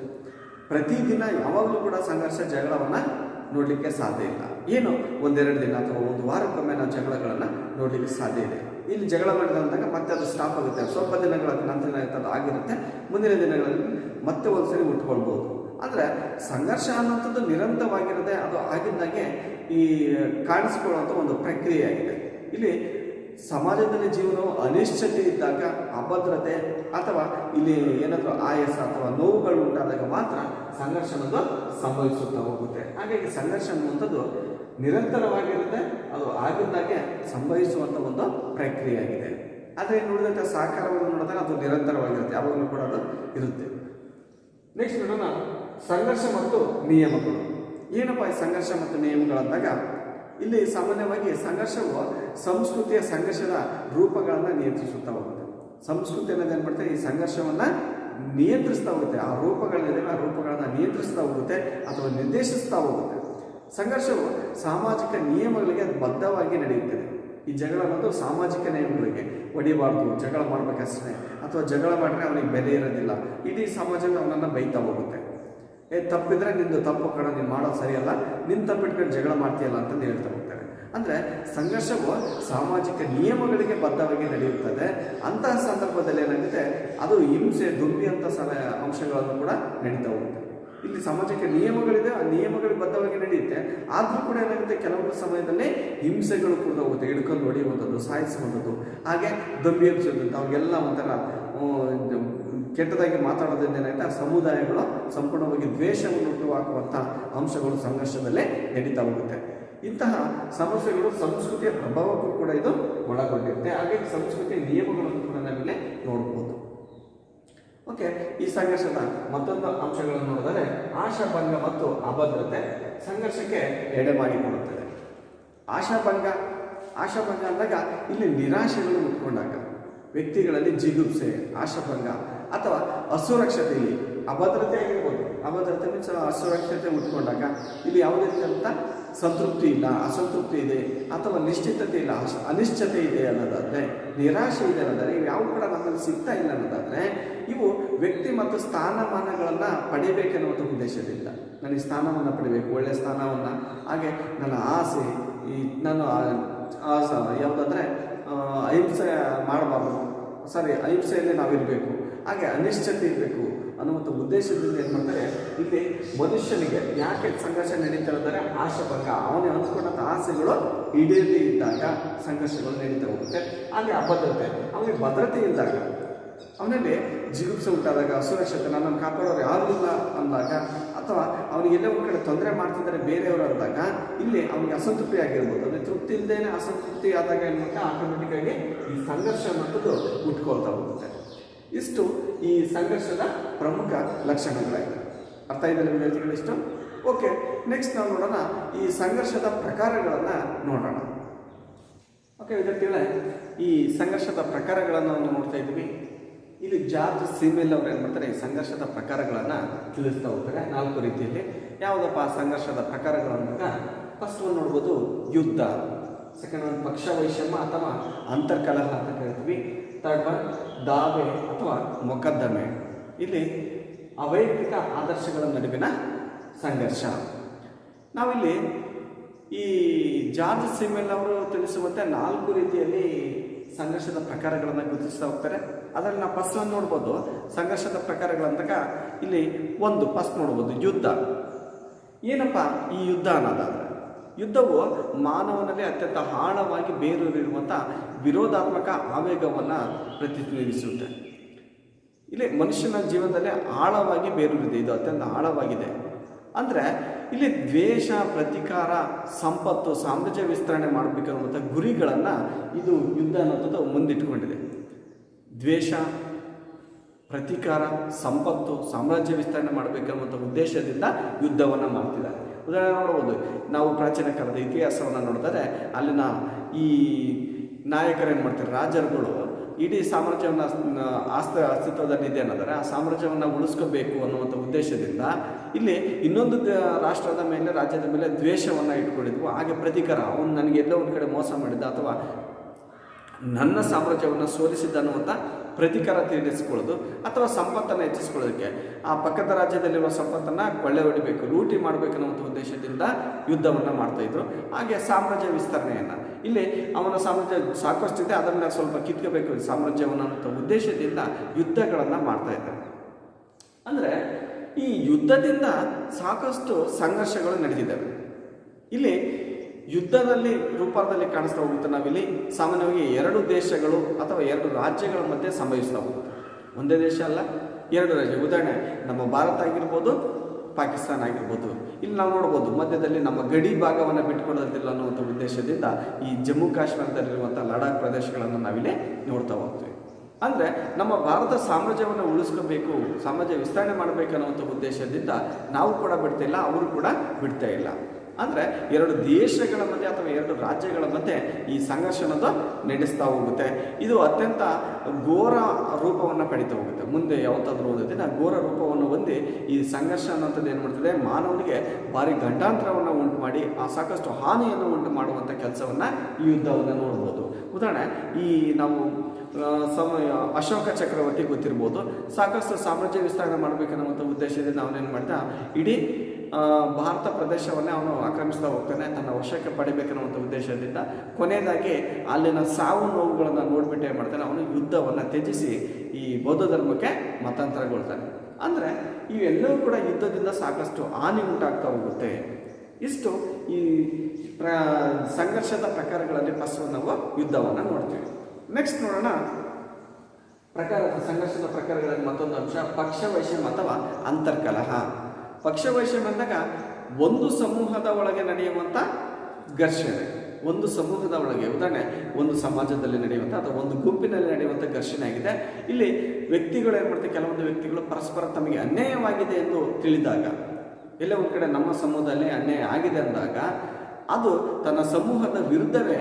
ಪ್ರತಿದಿನ ಯಾವಾಗಲೂ ಕೂಡ ಸಂಘರ್ಷ ಜಗಳವನ್ನು ನೋಡಲಿಕ್ಕೆ ಸಾಧ್ಯ ಇಲ್ಲ. ಏನು? ಒಂದೆರಡು ದಿನ ಅಥವಾ ಒಂದು ವಾರಕ್ಕೊಮ್ಮೆ ನಾವು ಜಗಳಗಳನ್ನು ನೋಡಲಿಕ್ಕೆ ಸಾಧ್ಯ ಇದೆ. ಇಲ್ಲಿ ಜಗಳ ಮಾಡಿದ ಮತ್ತೆ ಅದು ಸ್ಟಾಪ್ ಆಗುತ್ತೆ. ಸ್ವಲ್ಪ ದಿನಗಳ ನಂತರ ಆಗಿರುತ್ತೆ. ಮುಂದಿನ ದಿನಗಳಲ್ಲಿ ಮತ್ತೆ ಒಂದ್ಸರಿ ಉಟ್ಕೊಳ್ಬೋದು. ಆದರೆ ಸಂಘರ್ಷ ಅನ್ನೋಂಥದ್ದು ನಿರಂತರವಾಗಿರದೆ ಅದು ಆಗಿದ್ದಾಗೆ ಈ ಕಾಣಿಸಿಕೊಳ್ಳುವಂಥ ಒಂದು ಪ್ರಕ್ರಿಯೆ ಆಗಿದೆ. ಇಲ್ಲಿ ಸಮಾಜದಲ್ಲಿ ಜೀವನವು ಅನಿಶ್ಚಿತೆ ಇದ್ದಾಗ ಅಭದ್ರತೆ ಅಥವಾ ಇಲ್ಲಿ ಏನಾದರೂ ಆಯಾಸ ಅಥವಾ ನೋವುಗಳು ಉಂಟಾದಾಗ ಮಾತ್ರ ಸಂಘರ್ಷ ಅನ್ನೋದು ಸಂಭವಿಸುತ್ತಾ ಹೋಗುತ್ತೆ. ಹಾಗಾಗಿ ಸಂಘರ್ಷ ಅನ್ನುವಂಥದ್ದು ನಿರಂತರವಾಗಿರುತ್ತೆ ಅದು ಆಗಿದ್ದಾಗೆ ಸಂಭವಿಸುವಂಥ ಒಂದು ಪ್ರಕ್ರಿಯೆ ಆಗಿದೆ. ಆದರೆ ನೋಡಿದಂಥ ಸಹಕಾರವನ್ನು ನೋಡಿದಾಗ ಅದು ನಿರಂತರವಾಗಿರುತ್ತೆ. ಯಾವಾಗಲೂ ಕೂಡ ಅದು ಇರುತ್ತೆ. ನೆಕ್ಸ್ಟ್ ನೋಡೋಣ. ಸಂಘರ್ಷ ಮತ್ತು ನಿಯಮಗಳು. ಏನಪ್ಪ ಈ ಸಂಘರ್ಷ ಮತ್ತು ನಿಯಮಗಳಂದಾಗ ಇಲ್ಲಿ ಸಾಮಾನ್ಯವಾಗಿ ಸಂಘರ್ಷವು ಸಂಸ್ಕೃತಿಯ ಸಂಘರ್ಷದ ರೂಪಗಳನ್ನು ನಿಯಂತ್ರಿಸುತ್ತಾ ಹೋಗುತ್ತೆ. ಸಂಸ್ಕೃತಿ ಅನ್ನೋದು ಏನು ಮಾಡ್ತಾರೆ ಈ ಸಂಘರ್ಷವನ್ನು ನಿಯಂತ್ರಿಸ್ತಾ ಹೋಗುತ್ತೆ. ಆ ರೂಪಗಳೇನಿವೆ ಆ ರೂಪಗಳನ್ನು ನಿಯಂತ್ರಿಸ್ತಾ ಹೋಗುತ್ತೆ ಅಥವಾ ನಿರ್ದೇಶಿಸ್ತಾ ಹೋಗುತ್ತೆ. ಸಂಘರ್ಷವು ಸಾಮಾಜಿಕ ನಿಯಮಗಳಿಗೆ ಬದ್ಧವಾಗಿ ನಡೆಯುತ್ತದೆ. ಈ ಜಗಳ ಬಂದು ಸಾಮಾಜಿಕ ನಿಯಮಗಳಿಗೆ ಒಡಿಬಾರ್ದು ಜಗಳ ಮಾಡ್ಬೇಕಷ್ಟೇ ಅಥವಾ ಜಗಳ ಮಾಡಿದ್ರೆ ಅವನಿಗೆ ಬೆಲೆ ಇರೋದಿಲ್ಲ. ಇಡೀ ಸಮಾಜವೇ ಅವನನ್ನು ಬೈತಾ ಹೋಗುತ್ತೆ. ಏ, ತಪ್ಪಿದ್ರೆ ನಿಂದು ತಪ್ಪು ಕಣ, ನೀನು ಮಾಡೋದು ಸರಿಯಲ್ಲ ನಿನ್ನ ತಪ್ಪಿಟ್ಕೊಂಡು ಜಗಳ ಮಾಡ್ತೀಯಲ್ಲ ಅಂತಂದು ಹೇಳ್ತಾ ಹೋಗ್ತಾರೆ. ಅಂದರೆ ಸಂಘರ್ಷವು ಸಾಮಾಜಿಕ ನಿಯಮಗಳಿಗೆ ಬದ್ಧವಾಗಿ ನಡೆಯುತ್ತದೆ. ಅಂತಹ ಸಂದರ್ಭದಲ್ಲಿ ಏನಾಗುತ್ತೆ, ಅದು ಹಿಂಸೆ ದುರ್ವಿಯಂಥ ಸಮ ಅಂಶಗಳನ್ನು ಕೂಡ ನಡೀತಾ ಹೋಗುತ್ತೆ. ಇಲ್ಲಿ ಸಮಾಜಕ್ಕೆ ನಿಯಮಗಳಿದೆ, ಆ ನಿಯಮಗಳಿಗೆ ಬದ್ಧವಾಗಿ ನಡೆಯುತ್ತೆ. ಆದರೂ ಕೂಡ ಏನಾಗುತ್ತೆ, ಕೆಲವೊಂದು ಸಮಯದಲ್ಲಿ ಹಿಂಸೆಗಳು ಕೂಡ ಹೋಗುತ್ತೆ. ಹಿಡ್ಕೊಂಡು ಹೊಡೆಯುವಂಥದ್ದು, ಸಾಯಿಸುವಂಥದ್ದು. ಹಾಗೆ ದುಂಬಿ, ಹಿಂಸೆ ಅವಾಗೆಲ್ಲ ಒಂಥರ ಕೆಟ್ಟದಾಗಿ ಮಾತಾಡೋದ್ರಿಂದ ಏನಾಗುತ್ತೆ ಆ ಸಮುದಾಯಗಳು ಸಂಪೂರ್ಣವಾಗಿ ದ್ವೇಷವನ್ನು ಉಂಟು ಹಾಕುವಂಥ ಅಂಶಗಳು ಸಂಘರ್ಷದಲ್ಲೇ ನಡೀತಾ ಹೋಗುತ್ತೆ. ಇಂತಹ ಸಮಸ್ಯೆಗಳು ಸಂಸ್ಕೃತಿಯ ಪ್ರಭಾವಕ್ಕೂ ಕೂಡ ಇದು ಒಳಗೊಂಡಿರುತ್ತೆ. ಹಾಗೆ ಸಂಸ್ಕೃತಿಯ ನಿಯಮಗಳನ್ನು ಕೂಡ ನಾವಿಲ್ಲಿ ನೋಡ್ಬೋದು. ಓಕೆ ಈ ಸಂಘರ್ಷದ ಮತ್ತೊಂದು ಅಂಶಗಳನ್ನು ನೋಡಿದರೆ ಆಶಾಭಂಗ ಮತ್ತು ಅಭದ್ರತೆ ಸಂಘರ್ಷಕ್ಕೆ ಎಡೆ ಮಾಡಿಕೊಡುತ್ತದೆ ಆಶಾಭಂಗ ಆಶಾಭಂಗ ಅಂದಾಗ ಇಲ್ಲಿ ನಿರಾಶೆಗಳು ಉಟ್ಕೊಂಡಾಗ ವ್ಯಕ್ತಿಗಳಲ್ಲಿ ಜಿಗುಪ್ಸೆ, ಆಶಾಭಂಗ ಅಥವಾ ಅಸುರಕ್ಷತೆ ಇಲ್ಲಿ ಅಭದ್ರತೆ ಆಗಿರ್ಬೋದು. ಅಭದ್ರತೆ ಮೀನ್ಸ್ ಅಸುರಕ್ಷತೆ ಉಟ್ಕೊಂಡಾಗ ಇಲ್ಲಿ ಯಾವುದೇ ರೀತಿಯಾದಂಥ ಸಂತೃಪ್ತಿ ಇಲ್ಲ, ಅಸಂತೃಪ್ತಿ ಇದೆ ಅಥವಾ ನಿಶ್ಚಿತತೆ ಇಲ್ಲ, ಅಶ್- ಅನಿಶ್ಚಿತೆ ಇದೆ ಅನ್ನೋದಾದ್ರೆ, ನಿರಾಶೆ ಇದೆ ಅನ್ನೋದಾದ್ರೆ, ಇವು ಯಾವ ಕೂಡ ನಮ್ಮಲ್ಲಿ ಸಿಗ್ತಾ ಇಲ್ಲ ಅನ್ನೋದಾದ್ರೆ, ಇವು ವ್ಯಕ್ತಿ ಮತ್ತು ಸ್ಥಾನಮಾನಗಳನ್ನು ಪಡಿಬೇಕೆನ್ನುವಂಥ ಉದ್ದೇಶದಿಂದ. ನನಗೆ ಸ್ಥಾನವನ್ನು ಪಡಿಬೇಕು ಒಳ್ಳೆಯ ಸ್ಥಾನವನ್ನು. ಹಾಗೆ ನನ್ನ ಆಸೆ, ಈ ನಾನು ಆಸ ಯಾವುದಂದ್ರೆ ಅಹಿಂಸೆ ಮಾಡಬಾರ್ದು. ಸಾರಿ, ಅಹಿಂಸೆಯಲ್ಲಿ ನಾವಿರಬೇಕು. ಹಾಗೆ ಅನಿಶ್ಚಿತತೆ ಇರಬೇಕು ಅನ್ನುವಂಥ ಉದ್ದೇಶದಿಂದ ಏನು ಮಾಡ್ತಾರೆ, ಇಲ್ಲಿ ಮನುಷ್ಯನಿಗೆ ಯಾಕೆ ಸಂಘರ್ಷ ನಡೀತಾ ಇದ್ದಾರೆ? ಆಶಾಭಂಗ ಅವನೇ ಅಂದ್ಕೊಂಡಂಥ ಆಸೆಗಳು ಈಡೇರದೇ ಇದ್ದಾಗ ಸಂಘರ್ಷಗಳು ನಡೀತಾ ಹೋಗುತ್ತೆ. ಹಾಗೆ ಅಭದ್ರತೆ. ಅವನಿಗೆ ಭದ್ರತೆ ಇದ್ದಾಗ ಅವನಲ್ಲಿ ಜಿಗುಪ್ಸೆ ಉಂಟಾದಾಗ ಅಸುರಕ್ಷತೆ ನನ್ನನ್ನು ಕಾಪಾಡೋರು ಯಾರು ಇಲ್ಲ ಅಂದಾಗ, ಅಥವಾ ಅವನಿಗೆ ಎಲ್ಲೋ ಒಂದು ಕಡೆ ತೊಂದರೆ ಮಾಡ್ತಿದ್ದಾರೆ ಬೇರೆಯವರು ಅಂದಾಗ, ಇಲ್ಲಿ ಅವನಿಗೆ ಅಸಂತೃಪ್ತಿ ಆಗಿರ್ಬೋದು. ಅಂದರೆ ತೃಪ್ತಿ ಇಲ್ಲದೇನೆ ಅಸಂತೃಪ್ತಿ ಆದಾಗ ಏನು ಮಾಡ್ತಾ, ಆಟೋಮೆಟಿಕ್ ಆಗಿ ಈ ಸಂಘರ್ಷ ಅನ್ನೋದು ಉಟ್ಕೊಳ್ತಾ ಹೋಗುತ್ತೆ. ಇಷ್ಟು ಈ ಸಂಘರ್ಷದ ಪ್ರಮುಖ ಲಕ್ಷಣಗಳಾಗಿದೆ ಅರ್ಥ ಇದೆ ವಿದ್ಯಾರ್ಥಿಗಳು ಇಷ್ಟು? ಓಕೆ ನೆಕ್ಸ್ಟ್ ನಾವು ನೋಡೋಣ ಈ ಸಂಘರ್ಷದ ಪ್ರಕಾರಗಳನ್ನು ನೋಡೋಣ. ಓಕೆ ವಿದ್ಯಾರ್ಥಿಗಳೇ, ಈ ಸಂಘರ್ಷದ ಪ್ರಕಾರಗಳನ್ನು ನಾವು ನೋಡ್ತಾ ಇದ್ವಿ ಇಲ್ಲಿ ಜಾರ್ಜ್ ಸಿಮೆಲ್ ಅವ್ರು ಏನು ಮಾಡ್ತಾರೆ, ಈ ಸಂಘರ್ಷದ ಪ್ರಕಾರಗಳನ್ನು ತಿಳಿಸ್ತಾ ಹೋಗ್ತಾರೆ ನಾಲ್ಕು ರೀತಿಯಲ್ಲಿ. ಯಾವುದಪ್ಪ ಸಂಘರ್ಷದ ಪ್ರಕಾರಗಳು ಅಂದಾಗ ಫಸ್ಟ್ ಒಂದು ನೋಡ್ಬೋದು, ಯುದ್ಧ. ಸೆಕೆಂಡ್ ಒಂದು ಪಕ್ಷ ವೈಷಮ್ಯ ಅಥವಾ ಅಂತರ್ಕಲಹ ಅಂತ ಕರಿತೀವಿ. ಥರ್ಡ್ ಒನ್ ದಾವೆ ಅಥವಾ ಮೊಕದ್ದಮೆ. ಇಲ್ಲಿ ಅವೈಯಕ್ತಿಕ ಆದರ್ಶಗಳ ನಡುವಿನ ಸಂಘರ್ಷ. ನಾವಿಲ್ಲಿ ಈ ಜಾರ್ಜ್ ಸಿಮೆಲ್ ಅವರು ತಿಳಿಸುವಂತೆ ನಾಲ್ಕು ರೀತಿಯಲ್ಲಿ ಸಂಘರ್ಷದ ಪ್ರಕಾರಗಳನ್ನು ಗುರುತಿಸ್ತಾ ಹೋಗ್ತಾರೆ. ಅದರಲ್ಲಿ ನಾವು ಫಸ್ಟ್ ಒಂದು ನೋಡ್ಬೋದು. ಸಂಘರ್ಷದ ಪ್ರಕಾರಗಳಂತಕ ಇಲ್ಲಿ ಒಂದು ಫಸ್ಟ್ ನೋಡ್ಬೋದು, ಯುದ್ಧ. ಏನಪ್ಪ ಈ ಯುದ್ಧ ಅನ್ನೋದಾದ್ರೆ? ಯುದ್ಧವು ಮಾನವನಲ್ಲಿ ಅತ್ಯಂತ ಆಳವಾಗಿ ಬೇರೂರಿರುವಂಥ ವಿರೋಧಾತ್ಮಕ ಆವೇಗವನ್ನು ಪ್ರತಿನಿಧಿಸುತ್ತೆ. ಇಲ್ಲಿ ಮನುಷ್ಯನ ಜೀವನದಲ್ಲಿ ಆಳವಾಗಿ ಬೇರೂರಿದೆ. ಇದು ಅತ್ಯಂತ ಆಳವಾಗಿದೆ. ಅಂದರೆ ಇಲ್ಲಿ ದ್ವೇಷ, ಪ್ರತಿಕಾರ, ಸಂಪತ್ತು, ಸಾಮ್ರಾಜ್ಯ ವಿಸ್ತರಣೆ ಮಾಡಬೇಕನ್ನುವಂಥ ಗುರಿಗಳನ್ನು ಇದು ಯುದ್ಧ ಅನ್ನೋಂಥದ್ದು ಮುಂದಿಟ್ಕೊಂಡಿದೆ. ದ್ವೇಷ, ಪ್ರತಿಕಾರ, ಸಂಪತ್ತು, ಸಾಮ್ರಾಜ್ಯ ವಿಸ್ತರಣೆ ಮಾಡಬೇಕನ್ನುವಂಥ ಉದ್ದೇಶದಿಂದ ಯುದ್ಧವನ್ನು ಮಾಡ್ತಿದ್ದಾರೆ. ಉದಾಹರಣೆ ನೋಡ್ಬೋದು. ನಾವು ಪ್ರಾಚೀನ ಕಾಲದ ಇತಿಹಾಸವನ್ನು ನೋಡಿದರೆ ಅಲ್ಲಿನ ಈ ನಾಯಕರು ಏನು ಮಾಡ್ತಾರೆ? ರಾಜರುಗಳು ಇಡೀ ಸಾಮ್ರಾಜ್ಯವನ್ನು ಆಸ್ತ ಅಸ್ತಿತ್ವದಲ್ಲಿದೆ ಅನ್ನೋದರೆ ಆ ಸಾಮ್ರಾಜ್ಯವನ್ನು ಉಳಿಸ್ಕೋಬೇಕು ಅನ್ನುವಂಥ ಉದ್ದೇಶದಿಂದ ಇಲ್ಲಿ ಇನ್ನೊಂದು ರಾಷ್ಟ್ರದ ಮೇಲೆ, ರಾಜ್ಯದ ಮೇಲೆ ದ್ವೇಷವನ್ನು ಇಟ್ಕೊಂಡಿದ್ವು. ಹಾಗೆ ಪ್ರತೀಕಾರ. ಅವನು ನನಗೆ ಎಲ್ಲೋ ಒಂದು ಕಡೆ ಮೋಸ ಮಾಡಿದ್ದ ಅಥವಾ ನನ್ನ ಸಾಮ್ರಾಜ್ಯವನ್ನು ಸೋಲಿಸಿದ್ದ ಅನ್ನುವಂಥ ಪ್ರತೀಕಾರ ತೀರಿಸಿಕೊಳ್ಳೋದು ಅಥವಾ ಸಂಪತ್ತನ್ನು ಹೆಚ್ಚಿಸ್ಕೊಳ್ಳೋದಕ್ಕೆ. ಆ ಪಕ್ಕದ ರಾಜ್ಯದಲ್ಲಿರುವ ಸಂಪತ್ತನ್ನು ಕೊಳ್ಳೆ ಹೊಡಿಬೇಕು, ಲೂಟಿ ಮಾಡಬೇಕು ಅನ್ನುವಂಥ ಉದ್ದೇಶದಿಂದ ಯುದ್ಧವನ್ನು ಮಾಡ್ತಾಯಿದ್ರು ಹಾಗೆ ಸಾಮ್ರಾಜ್ಯ ವಿಸ್ತರಣೆಯನ್ನು. ಇಲ್ಲಿ ಅವನ ಸಾಮ್ರಾಜ್ಯ ಸಾಕಷ್ಟಿದೆ ಅದನ್ನು ಸ್ವಲ್ಪ ಕಿತ್ಕೋಬೇಕು ಸಾಮ್ರಾಜ್ಯವನ್ನು ಅನ್ನುವಂಥ ಉದ್ದೇಶದಿಂದ ಯುದ್ಧಗಳನ್ನು ಮಾಡ್ತಾ ಇದ್ದಾರೆ. ಅಂದರೆ ಈ ಯುದ್ಧದಿಂದ ಸಾಕಷ್ಟು ಸಂಘರ್ಷಗಳು ನಡೆದಿದ್ದಾವೆ. ಇಲ್ಲಿ ಯುದ್ಧದಲ್ಲಿ ರೂಪದಲ್ಲಿ ಕಾಣಿಸ್ತಾ ಹೋಗುತ್ತೆ. ನಾವಿಲ್ಲಿ ಸಾಮಾನ್ಯವಾಗಿ ಎರಡು ದೇಶಗಳು ಅಥವಾ ಎರಡು ರಾಜ್ಯಗಳ ಮಧ್ಯೆ ಸಂಭವಿಸ್ತಾ ಹೋಗುತ್ತೆ. ಒಂದೇ ದೇಶ ಅಲ್ಲ, ಎರಡು ರಾಜ್ಯ. ಉದಾಹರಣೆ ನಮ್ಮ ಭಾರತ ಆಗಿರ್ಬೋದು, ಪಾಕಿಸ್ತಾನ ಆಗಿರ್ಬೋದು. ಇಲ್ಲಿ ನಾವು ನೋಡ್ಬೋದು, ಮಧ್ಯದಲ್ಲಿ ನಮ್ಮ ಗಡಿ ಭಾಗವನ್ನು ಬಿಟ್ಕೊಡೋದಿಲ್ಲ ಅನ್ನುವಂಥ ಉದ್ದೇಶದಿಂದ ಈ ಜಮ್ಮು ಕಾಶ್ಮೀರದಲ್ಲಿರುವಂಥ ಲಡಾಖ್ ಪ್ರದೇಶಗಳನ್ನು ನಾವಿಲ್ಲಿ ನೋಡ್ತಾ ಹೋಗ್ತೀವಿ. ಅಂದರೆ, ನಮ್ಮ ಭಾರತ ಸಾಮ್ರಾಜ್ಯವನ್ನು ಉಳಿಸ್ಕೋಬೇಕು, ಸಾಮ್ರಾಜ್ಯ ವಿಸ್ತರಣೆ ಮಾಡಬೇಕು ಅನ್ನುವಂಥ ಉದ್ದೇಶದಿಂದ ನಾವು ಕೂಡ ಬಿಡ್ತಾ ಇಲ್ಲ ಅವರು ಕೂಡ ಬಿಡ್ತಾ ಇಲ್ಲ. ಅಂದರೆ ಎರಡು ದೇಶಗಳ ಮಧ್ಯೆ ಅಥವಾ ಎರಡು ರಾಜ್ಯಗಳ ಮಧ್ಯೆ ಈ ಸಂಘರ್ಷ ಅನ್ನೋದು ನಡೆಸ್ತಾ ಹೋಗುತ್ತೆ. ಇದು ಅತ್ಯಂತ ಘೋರ ರೂಪವನ್ನು ಪಡಿತಾ ಹೋಗುತ್ತೆ. ಮುಂದೆ ಯಾವತ್ತಾದ್ರೂ ದಿನ ಘೋರ ರೂಪವನ್ನು ಹೊಂದಿ ಈ ಸಂಘರ್ಷ ಅನ್ನೋಂಥದ್ದು ಏನು ಮಾಡ್ತದೆ? ಮಾನವನಿಗೆ ಭಾರಿ ಗಂಡಾಂತರವನ್ನು ಉಂಟು ಮಾಡಿ, ಆ ಸಾಕಷ್ಟು ಹಾನಿಯನ್ನು ಉಂಟು ಮಾಡುವಂಥ ಕೆಲಸವನ್ನು ಈ ಯುದ್ಧವನ್ನು ನೋಡ್ಬೋದು. ಉದಾಹರಣೆ, ಈ ನಾವು ಸಮಯ, ಅಶೋಕ ಚಕ್ರವರ್ತಿ ಗೊತ್ತಿರ್ಬೋದು. ಸಾಕಷ್ಟು ಸಾಮ್ರಾಜ್ಯ ವಿಸ್ತರಣೆ ಮಾಡಬೇಕನ್ನುವಂಥ ಉದ್ದೇಶದಿಂದ ಅವನೇನು ಮಾಡ್ತಾ ಇಡೀ ಭಾರತ ಪ್ರದೇಶವನ್ನೇ ಅವನು ಆಕ್ರಮಿಸ್ತಾ ಹೋಗ್ತಾನೆ, ತನ್ನ ವಶಕ್ಕೆ ಪಡಿಬೇಕನ್ನುವಂಥ ಉದ್ದೇಶದಿಂದ. ಕೊನೆಯದಾಗಿ ಅಲ್ಲಿನ ಸಾವು ನೋವುಗಳನ್ನು ನೋಡಿಬಿಟ್ಟು ಏನು ಮಾಡ್ತಾನೆ, ಅವನು ಯುದ್ಧವನ್ನು ತ್ಯಜಿಸಿ ಈ ಬೌದ್ಧ ಧರ್ಮಕ್ಕೆ ಮತಾಂತರಗೊಳ್ತಾನೆ. ಅಂದರೆ ಇವೆಲ್ಲವೂ ಕೂಡ ಯುದ್ಧದಿಂದ ಸಾಕಷ್ಟು ಹಾನಿ ಉಂಟಾಗ್ತಾ ಹೋಗುತ್ತೆ. ಇಷ್ಟು ಈ ಪ್ರ, ಸಂಘರ್ಷದ ಪ್ರಕಾರಗಳಲ್ಲಿ ಫಸ್ಟ್ ನಾವು ಯುದ್ಧವನ್ನು ನೋಡ್ತೀವಿ. ನೆಕ್ಸ್ಟ್ ನೋಡೋಣ. ಪ್ರಕಾರ, ಸಂಘರ್ಷದ ಪ್ರಕಾರಗಳಲ್ಲಿ ಮತ್ತೊಂದು ಅಂಶ ಪಕ್ಷವೈಷಮ್ಯ ಅಥವಾ ಅಂತರ್ಕಲಹ. ಪಕ್ಷವೈಷಮ್ಯ ಬಂದಾಗ ಒಂದು ಸಮೂಹದ ಒಳಗೆ ನಡೆಯುವಂಥ ಘರ್ಷಣೆ, ಒಂದು ಸಮೂಹದ ಒಳಗೆ, ಉದಾಹರಣೆ, ಒಂದು ಸಮಾಜದಲ್ಲಿ ನಡೆಯುವಂಥ ಅಥವಾ ಒಂದು ಗುಂಪಿನಲ್ಲಿ ನಡೆಯುವಂಥ ಘರ್ಷಣೆ ಆಗಿದೆ. ಇಲ್ಲಿ ವ್ಯಕ್ತಿಗಳು ಏನು ಕೆಲವೊಂದು ವ್ಯಕ್ತಿಗಳು ಪರಸ್ಪರ ತಮಗೆ ಅನ್ಯಾಯವಾಗಿದೆ ಎಂದು ತಿಳಿದಾಗ ಎಲ್ಲ ಒಂದು ಕಡೆ ನಮ್ಮ ಸಮೂಹದಲ್ಲಿ ಅನ್ಯಾಯ ಆಗಿದೆ ಅಂದಾಗ, ಅದು ತನ್ನ ಸಮೂಹದ ವಿರುದ್ಧವೇ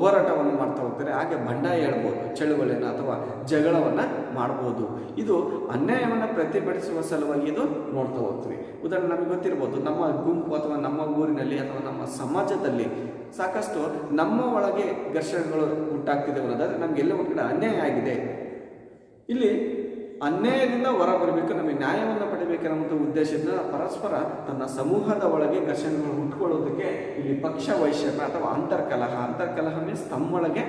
ಹೋರಾಟವನ್ನು ಮಾಡ್ತಾ ಹೋಗ್ತಾರೆ. ಹಾಗೆ ಬಂಡಾಯ ಹೇಳ್ಬೋದು, ಚಳುವಳಿಯನ್ನು ಅಥವಾ ಜಗಳವನ್ನು ಮಾಡ್ಬೋದು. ಇದು ಅನ್ಯಾಯವನ್ನು ಪ್ರತಿಭಟಿಸುವ ಸಲುವಾಗಿ ಇದು ನೋಡ್ತಾ ಹೋಗ್ತೀವಿ. ಉದಾಹರಣೆ ನಮಗೆ ಗೊತ್ತಿರ್ಬೋದು, ನಮ್ಮ ಗುಂಪು ಅಥವಾ ನಮ್ಮ ಊರಿನಲ್ಲಿ ಅಥವಾ ನಮ್ಮ ಸಮಾಜದಲ್ಲಿ ಸಾಕಷ್ಟು ನಮ್ಮ ಒಳಗೆ ಘರ್ಷಣೆಗಳು ಉಂಟಾಗ್ತಿದೆ ಅನ್ನೋದಾದರೆ ನಮಗೆಲ್ಲ ಒಂದು ಕಡೆ ಅನ್ಯಾಯ ಆಗಿದೆ. ಇಲ್ಲಿ ಅನ್ಯಾಯದಿಂದ ಹೊರ ಬರಬೇಕು ನಮಗೆ ನ್ಯಾಯವನ್ನು ಪಡಿಬೇಕೆನ್ನುವಂಥ ಉದ್ದೇಶದಿಂದ ಪರಸ್ಪರ ತನ್ನ ಸಮೂಹದ ಒಳಗೆ ಘರ್ಷಣೆಗಳು ಹುಟ್ಕೊಳ್ಳೋದಕ್ಕೆ ಇಲ್ಲಿ ಪಕ್ಷ ವೈಷಮ್ಯ ಅಥವಾ ಅಂತರ್ಕಲಹ ಅಂತರ್ಕಲಹ ಮೀನ್ಸ್ ತಮ್ಮೊಳಗೆ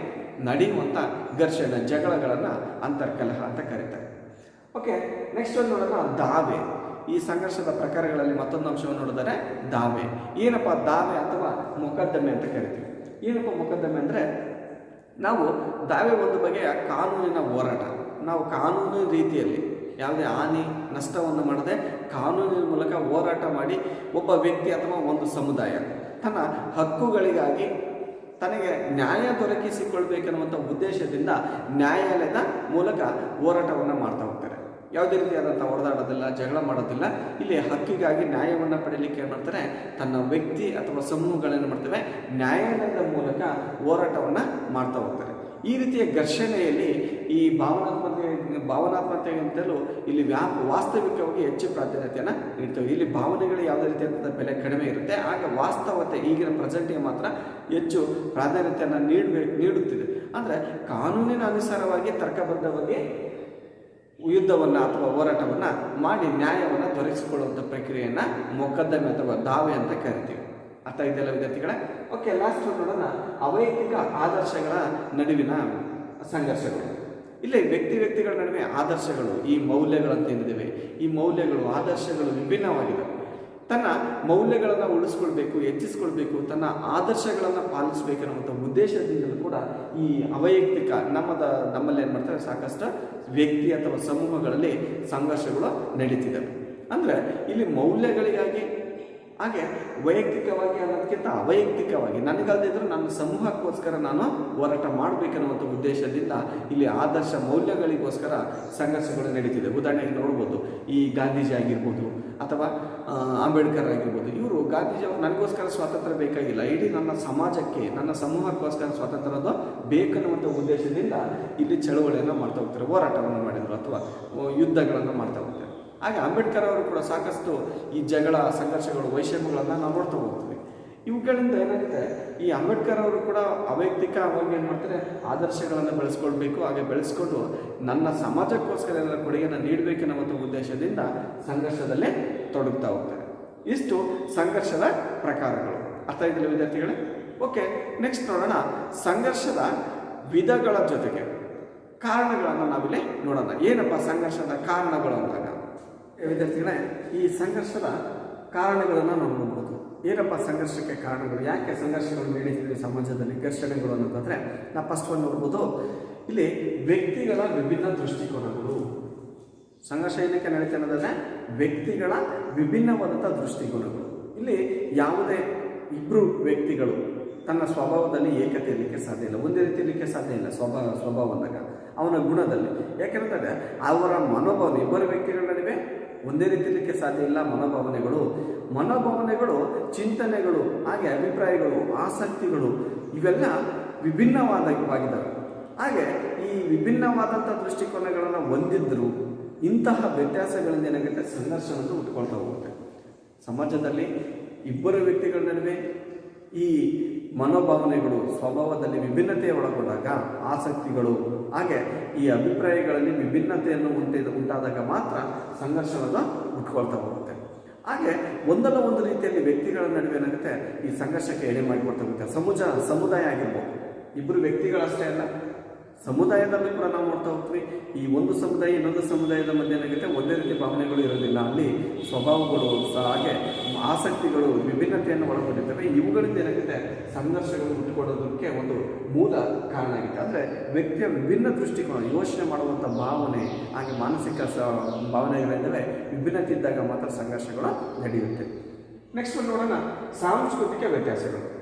ನಡೆಯುವಂಥ ಘರ್ಷಣೆ, ಜಗಳಗಳನ್ನು ಅಂತರ್ಕಲಹ ಅಂತ ಕರೀತಾರೆ. ಓಕೆ ನೆಕ್ಸ್ಟ್ ಒಂದು ನೋಡೋಣ, ದಾವೆ. ಈ ಸಂಘರ್ಷದ ಪ್ರಕಾರಗಳಲ್ಲಿ ಮತ್ತೊಂದು ಅಂಶವನ್ನು ನೋಡಿದರೆ ದಾವೆ. ಏನಪ್ಪ ದಾವೆ ಅಥವಾ ಮೊಕದ್ದಮೆ ಅಂತ ಕರಿತೀವಿ. ಏನಪ್ಪ ಮೊಕದ್ದಮೆ ಅಂದರೆ ನಾವು ದಾವೆ ಒಂದು ಬಗೆಯ ಕಾನೂನಿನ ಹೋರಾಟ. ನಾವು ಕಾನೂನು ರೀತಿಯಲ್ಲಿ ಯಾವುದೇ ಹಾನಿ, ನಷ್ಟವನ್ನು ಮಾಡದೆ ಕಾನೂನಿನ ಮೂಲಕ ಹೋರಾಟ ಮಾಡಿ ಒಬ್ಬ ವ್ಯಕ್ತಿ ಅಥವಾ ಒಂದು ಸಮುದಾಯ ತನ್ನ ಹಕ್ಕುಗಳಿಗಾಗಿ ತನಗೆ ನ್ಯಾಯ ದೊರಕಿಸಿಕೊಳ್ಬೇಕನ್ನುವಂಥ ಉದ್ದೇಶದಿಂದ ನ್ಯಾಯಾಲಯದ ಮೂಲಕ ಹೋರಾಟವನ್ನು ಮಾಡ್ತಾ ಹೋಗ್ತಾರೆ. ಯಾವುದೇ ರೀತಿಯಾದಂಥ ಹೊಡೆದಾಡೋದಿಲ್ಲ ಜಗಳ ಮಾಡೋದಿಲ್ಲ. ಇಲ್ಲಿ ಹಕ್ಕಿಗಾಗಿ ನ್ಯಾಯವನ್ನು ಪಡೀಲಿಕ್ಕೆ ಏನು ಮಾಡ್ತಾರೆ? ತನ್ನ ವ್ಯಕ್ತಿ ಅಥವಾ ಸಮೂಹಗಳೇನು ಮಾಡ್ತವೆ? ನ್ಯಾಯಾಲಯದ ಮೂಲಕ ಹೋರಾಟವನ್ನು ಮಾಡ್ತಾ ಹೋಗ್ತಾರೆ. ಈ ರೀತಿಯ ಘರ್ಷಣೆಯಲ್ಲಿ ಈ ಭಾವನಾತ್ಮಕ ಭಾವನಾತ್ಮಕತೆಗಿಂತಲೂ ಇಲ್ಲಿ ವ್ಯಾಪ ವಾಸ್ತವಿಕವಾಗಿ ಹೆಚ್ಚು ಪ್ರಾಧಾನ್ಯತೆಯನ್ನು ನೀಡ್ತೇವೆ. ಇಲ್ಲಿ ಭಾವನೆಗಳು ಯಾವುದೇ ರೀತಿಯಾದಂಥ ಬೆಲೆ ಕಡಿಮೆ ಇರುತ್ತೆ. ಆಗ ವಾಸ್ತವತೆ ಈಗಿನ ಪ್ರೆಸೆಂಟಿಗೆ ಮಾತ್ರ ಹೆಚ್ಚು ಪ್ರಾಧಾನ್ಯತೆಯನ್ನು ನೀಡಬೇಕು ನೀಡುತ್ತಿದೆ. ಅಂದರೆ ಕಾನೂನಿನ ಅನುಸಾರವಾಗಿ ತರ್ಕಬದ್ಧವಾಗಿ ಯುದ್ಧವನ್ನು ಅಥವಾ ಹೋರಾಟವನ್ನು ಮಾಡಿ ನ್ಯಾಯವನ್ನು ದೊರಕಿಸಿಕೊಳ್ಳುವಂಥ ಪ್ರಕ್ರಿಯೆಯನ್ನು ಮೊಕದ್ದಮೆ ಅಥವಾ ದಾವೆ ಅಂತ ಕರಿತೀವಿ. ಅರ್ಥ ಇದೆಲ್ಲ ವಿದ್ಯಾರ್ಥಿಗಳೇ? ಓಕೆ ಲಾಸ್ಟ್ ನೋಡೋಣ. ಅವೈಯಕ್ತಿಕ ಆದರ್ಶಗಳ ನಡುವಿನ ಸಂಘರ್ಷಗಳು. ಇಲ್ಲಿ ವ್ಯಕ್ತಿ ವ್ಯಕ್ತಿಗಳ ನಡುವೆ ಆದರ್ಶಗಳು, ಈ ಮೌಲ್ಯಗಳಂತ ಏನಿದ್ದಾವೆ ಈ ಮೌಲ್ಯಗಳು, ಆದರ್ಶಗಳು ವಿಭಿನ್ನವಾಗಿವೆ ತನ್ನ ಮೌಲ್ಯಗಳನ್ನು ಉಳಿಸ್ಕೊಳ್ಬೇಕು, ಹೆಚ್ಚಿಸ್ಕೊಳ್ಬೇಕು, ತನ್ನ ಆದರ್ಶಗಳನ್ನು ಪಾಲಿಸಬೇಕನ್ನುವಂಥ ಉದ್ದೇಶದಿಂದಲೂ ಕೂಡ ಈ ಅವೈಯಕ್ತಿಕ ನಮ್ಮದ, ನಮ್ಮಲ್ಲಿ ಏನು ಮಾಡ್ತಾರೆ, ಸಾಕಷ್ಟು ವ್ಯಕ್ತಿ ಅಥವಾ ಸಮೂಹಗಳಲ್ಲಿ ಸಂಘರ್ಷಗಳು ನಡೀತಿದ್ದಾವೆ. ಅಂದರೆ ಇಲ್ಲಿ ಮೌಲ್ಯಗಳಿಗಾಗಿ ಹಾಗೆ ವೈಯಕ್ತಿಕವಾಗಿ ಅನ್ನೋದಕ್ಕಿಂತ ಅವೈಯಕ್ತಿಕವಾಗಿ ನನಗಲ್ದಿದ್ರು ನನ್ನ ಸಮೂಹಕ್ಕೋಸ್ಕರ ನಾನು ಹೋರಾಟ ಮಾಡಬೇಕನ್ನುವಂಥ ಉದ್ದೇಶದಿಂದ ಇಲ್ಲಿ ಆದರ್ಶ ಮೌಲ್ಯಗಳಿಗೋಸ್ಕರ ಸಂಘರ್ಷಗಳು ನಡೀತಿದೆ. ಉದಾಹರಣೆಗೆ ನೋಡ್ಬೋದು, ಈ ಗಾಂಧೀಜಿ ಆಗಿರ್ಬೋದು ಅಥವಾ ಅಂಬೇಡ್ಕರ್ ಆಗಿರ್ಬೋದು, ಇವರು ಗಾಂಧೀಜಿ ಅವರು ನನಗೋಸ್ಕರ ಸ್ವಾತಂತ್ರ್ಯ ಬೇಕಾಗಿಲ್ಲ. ಇಡೀ ನನ್ನ ಸಮಾಜಕ್ಕೆ, ನನ್ನ ಸಮೂಹಕ್ಕೋಸ್ಕರ ಸ್ವಾತಂತ್ರ್ಯ ಅದು ಬೇಕನ್ನುವಂಥ ಉದ್ದೇಶದಿಂದ ಇಲ್ಲಿ ಚಳುವಳಿಯನ್ನು ಮಾಡ್ತಾ ಹೋಗ್ತಾರೆ, ಹೋರಾಟವನ್ನು ಮಾಡಿದರು ಅಥವಾ ಯುದ್ಧಗಳನ್ನು ಮಾಡ್ತಾ ಹೋಗ್ತಾರೆ. ಹಾಗೆ ಅಂಬೇಡ್ಕರ್ ಅವರು ಕೂಡ ಸಾಕಷ್ಟು ಈ ಜಗಳ, ಸಂಘರ್ಷಗಳು, ವೈಷಮ್ಯಗಳನ್ನು ನಾವು ನೋಡ್ತಾ ಹೋಗ್ತೀವಿ. ಇವುಗಳಿಂದ ಏನಾಗುತ್ತೆ? ಈ ಅಂಬೇಡ್ಕರ್ ಅವರು ಕೂಡ ಅವೈಯಕ್ತಿಕವಾಗಿ ಏನು ಮಾಡ್ತಾರೆ? ಆದರ್ಶಗಳನ್ನು ಬೆಳೆಸ್ಕೊಳ್ಬೇಕು. ಹಾಗೆ ಬೆಳೆಸ್ಕೊಂಡು ನನ್ನ ಸಮಾಜಕ್ಕೋಸ್ಕರ ಎಲ್ಲ ಕೊಡುಗೆಯನ್ನು ನೀಡಬೇಕೆನ್ನುವಂಥ ಉದ್ದೇಶದಿಂದ ಸಂಘರ್ಷದಲ್ಲೇ ತೊಡಗ್ತಾ ಹೋಗ್ತಾರೆ. ಇಷ್ಟು ಸಂಘರ್ಷದ ಪ್ರಕಾರಗಳು. ಅರ್ಥ ಇದೆಯಲ್ಲ ವಿದ್ಯಾರ್ಥಿಗಳೇ? ಓಕೆ, ನೆಕ್ಸ್ಟ್ ನೋಡೋಣ. ಸಂಘರ್ಷದ ವಿಧಗಳ ಜೊತೆಗೆ ಕಾರಣಗಳನ್ನು ನಾವಿಲ್ಲಿ ನೋಡೋಣ. ಏನಪ್ಪ ಸಂಘರ್ಷದ ಕಾರಣಗಳು ಅಂದಾಗ? ವಿದ್ಯಾರ್ಥಿಗಳೇ, ಈ ಸಂಘರ್ಷದ ಕಾರಣಗಳನ್ನು ನಾವು ನೋಡ್ಬೋದು. ಏನಪ್ಪ ಸಂಘರ್ಷಕ್ಕೆ ಕಾರಣಗಳು? ಯಾಕೆ ಸಂಘರ್ಷಗಳು ನಡೀತಿದೆ ಸಮಾಜದಲ್ಲಿ, ಘರ್ಷಣೆಗಳು ಅನ್ನೋದಾದ್ರೆ, ನಾವು ಫಸ್ಟ್ ಒಂದು ನೋಡ್ಬೋದು. ಇಲ್ಲಿ ವ್ಯಕ್ತಿಗಳ ವಿಭಿನ್ನ ದೃಷ್ಟಿಕೋನಗಳು. ಸಂಘರ್ಷ ಏನಕ್ಕೆ ನಡೀತಾ ಅನ್ನೋದಾದ್ರೆ ವ್ಯಕ್ತಿಗಳ ವಿಭಿನ್ನವಾದಂಥ ದೃಷ್ಟಿಕೋನಗಳು. ಇಲ್ಲಿ ಯಾವುದೇ ಇಬ್ಬರು ವ್ಯಕ್ತಿಗಳು ತನ್ನ ಸ್ವಭಾವದಲ್ಲಿ ಏಕತೆ ಇರಲಿಕ್ಕೆ ಸಾಧ್ಯ ಇಲ್ಲ. ಒಂದೇ ರೀತಿ ಇರಲಿಕ್ಕೆ ಸಾಧ್ಯ ಇಲ್ಲ ಸ್ವಭಾವ ಸ್ವಭಾವ ಅಂದಾಗ, ಅವನ ಗುಣದಲ್ಲಿ. ಯಾಕೆಂದರೆ ಅವರ ಮನೋಭಾವ ಇಬ್ಬರು ವ್ಯಕ್ತಿಗಳ ನಡುವೆ ಒಂದೇ ರೀತಿ ಇರಲಿಕ್ಕೆ ಸಾಧ್ಯ ಇಲ್ಲ ಮನೋಭಾವನೆಗಳು. ಮನೋಭಾವನೆಗಳು, ಚಿಂತನೆಗಳು, ಹಾಗೆ ಅಭಿಪ್ರಾಯಗಳು, ಆಸಕ್ತಿಗಳು, ಇವೆಲ್ಲ ವಿಭಿನ್ನವಾದವಾಗಿದ್ದಾವೆ. ಹಾಗೆ ಈ ವಿಭಿನ್ನವಾದಂಥ ದೃಷ್ಟಿಕೋನಗಳನ್ನು ಹೊಂದಿದ್ದರೂ ಇಂತಹ ವ್ಯತ್ಯಾಸಗಳಿಂದ ಏನಾಗುತ್ತೆ? ಸಂಘರ್ಷವನ್ನು ಉಟ್ಕೊಳ್ತಾ ಹೋಗುತ್ತೆ. ಸಮಾಜದಲ್ಲಿ ಇಬ್ಬರು ವ್ಯಕ್ತಿಗಳ ನಡುವೆ ಈ ಮನೋಭಾವನೆಗಳು, ಸ್ವಭಾವದಲ್ಲಿ ವಿಭಿನ್ನತೆ ಒಳಗೊಂಡಾಗ ಆಸಕ್ತಿಗಳು, ಹಾಗೆ ಈ ಅಭಿಪ್ರಾಯಗಳಲ್ಲಿ ವಿಭಿನ್ನತೆಯನ್ನು ಉಂಟಿದ ಉಂಟಾದಾಗ ಮಾತ್ರ ಸಂಘರ್ಷವನ್ನು ಉಟ್ಕೊಳ್ತಾ ಹೋಗುತ್ತೆ. ಹಾಗೆ ಒಂದಲ್ಲ ಒಂದು ರೀತಿಯಲ್ಲಿ ವ್ಯಕ್ತಿಗಳ ನಡುವೆ ಏನಾಗುತ್ತೆ, ಈ ಸಂಘರ್ಷಕ್ಕೆ ಎಡೆ ಮಾಡಿಕೊಡ್ತಾ ಹೋಗುತ್ತೆ. ಸಮುಜ, ಸಮುದಾಯ ಆಗಿರ್ಬೋದು. ಇಬ್ಬರು ವ್ಯಕ್ತಿಗಳಷ್ಟೇ ಅಲ್ಲ. ಸಮುದಾಯದಲ್ಲಿ ಕೂಡ ನಾವು ನೋಡ್ತಾ ಹೋಗ್ತೀವಿ, ಈ ಒಂದು ಸಮುದಾಯ ಇನ್ನೊಂದು ಸಮುದಾಯದ ಮಧ್ಯೆ ಏನಾಗುತ್ತೆ, ಒಂದೇ ರೀತಿ ಭಾವನೆಗಳು ಇರೋದಿಲ್ಲ. ಅಲ್ಲಿ ಸ್ವಭಾವಗಳು ಸಹ ಹಾಗೆ ಆಸಕ್ತಿಗಳು, ವಿಭಿನ್ನತೆಯನ್ನು ಒಳಗೊಂಡಿರ್ತವೆ. ಇವುಗಳಿಂದ ಏನಾಗುತ್ತೆ ಸಂಘರ್ಷಗಳು ಹುಟ್ಟುಕೊಡೋದಕ್ಕೆ ಒಂದು ಮೂಲ ಕಾರಣ ಆಗಿತ್ತು. ಅಂದರೆ ವ್ಯಕ್ತಿಯ ವಿಭಿನ್ನ ದೃಷ್ಟಿಕೋನ, ಯೋಚನೆ ಮಾಡುವಂಥ ಭಾವನೆ, ಹಾಗೆ ಮಾನಸಿಕ ಸ, ಭಾವನೆಗಳಿಂದಲೇ ವಿಭಿನ್ನತೆ ಇದ್ದಾಗ ಮಾತ್ರ ಸಂಘರ್ಷಗಳು ನಡೆಯುತ್ತೆ. ನೆಕ್ಸ್ಟ್ ಒಂದು ನೋಡೋಣ. ಸಾಂಸ್ಕೃತಿಕ ವ್ಯತ್ಯಾಸಗಳು.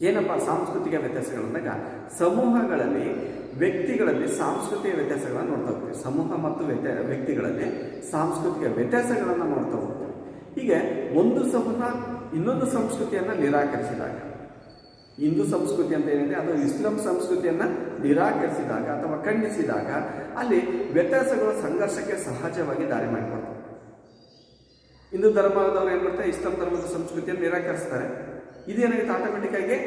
ಏನಪ್ಪ ಸಾಂಸ್ಕೃತಿಕ ವ್ಯತ್ಯಾಸಗಳು ಅಂದಾಗ ಸಮೂಹಗಳಲ್ಲಿ, ವ್ಯಕ್ತಿಗಳಲ್ಲಿ ಸಾಂಸ್ಕೃತಿಕ ವ್ಯತ್ಯಾಸಗಳನ್ನು ನೋಡ್ತಾ ಹೋಗ್ತೀವಿ. ಸಮೂಹ ಮತ್ತು ವ್ಯತ್ಯ, ವ್ಯಕ್ತಿಗಳಲ್ಲಿ ಸಾಂಸ್ಕೃತಿಕ ವ್ಯತ್ಯಾಸಗಳನ್ನು ನೋಡ್ತಾ ಹೋಗ್ತೀವಿ. ಹೀಗೆ ಒಂದು ಸಮೂಹ ಇನ್ನೊಂದು ಸಂಸ್ಕೃತಿಯನ್ನು ನಿರಾಕರಿಸಿದಾಗ. ಹಿಂದೂ ಸಂಸ್ಕೃತಿ ಅಂತ ಏನಿದೆ, ಅದು ಇಸ್ಲಾಂ ಸಂಸ್ಕೃತಿಯನ್ನು ನಿರಾಕರಿಸಿದಾಗ ಅಥವಾ ಖಂಡಿಸಿದಾಗ ಅಲ್ಲಿ ವ್ಯತ್ಯಾಸಗಳು ಸಂಘರ್ಷಕ್ಕೆ ಸಹಜವಾಗಿ ದಾರಿ ಮಾಡಿಕೊಡ್ತವೆ. ಹಿಂದೂ ಧರ್ಮದವರು ಏನು ಮಾಡ್ತಾರೆ, ಇಸ್ಲಾಂ ಧರ್ಮದ ಸಂಸ್ಕೃತಿಯನ್ನು ನಿರಾಕರಿಸ್ತಾರೆ. ಇದೇನಾಗುತ್ತೆ ಆಟೋಮೆಟಿಕ್ ಆಗಿ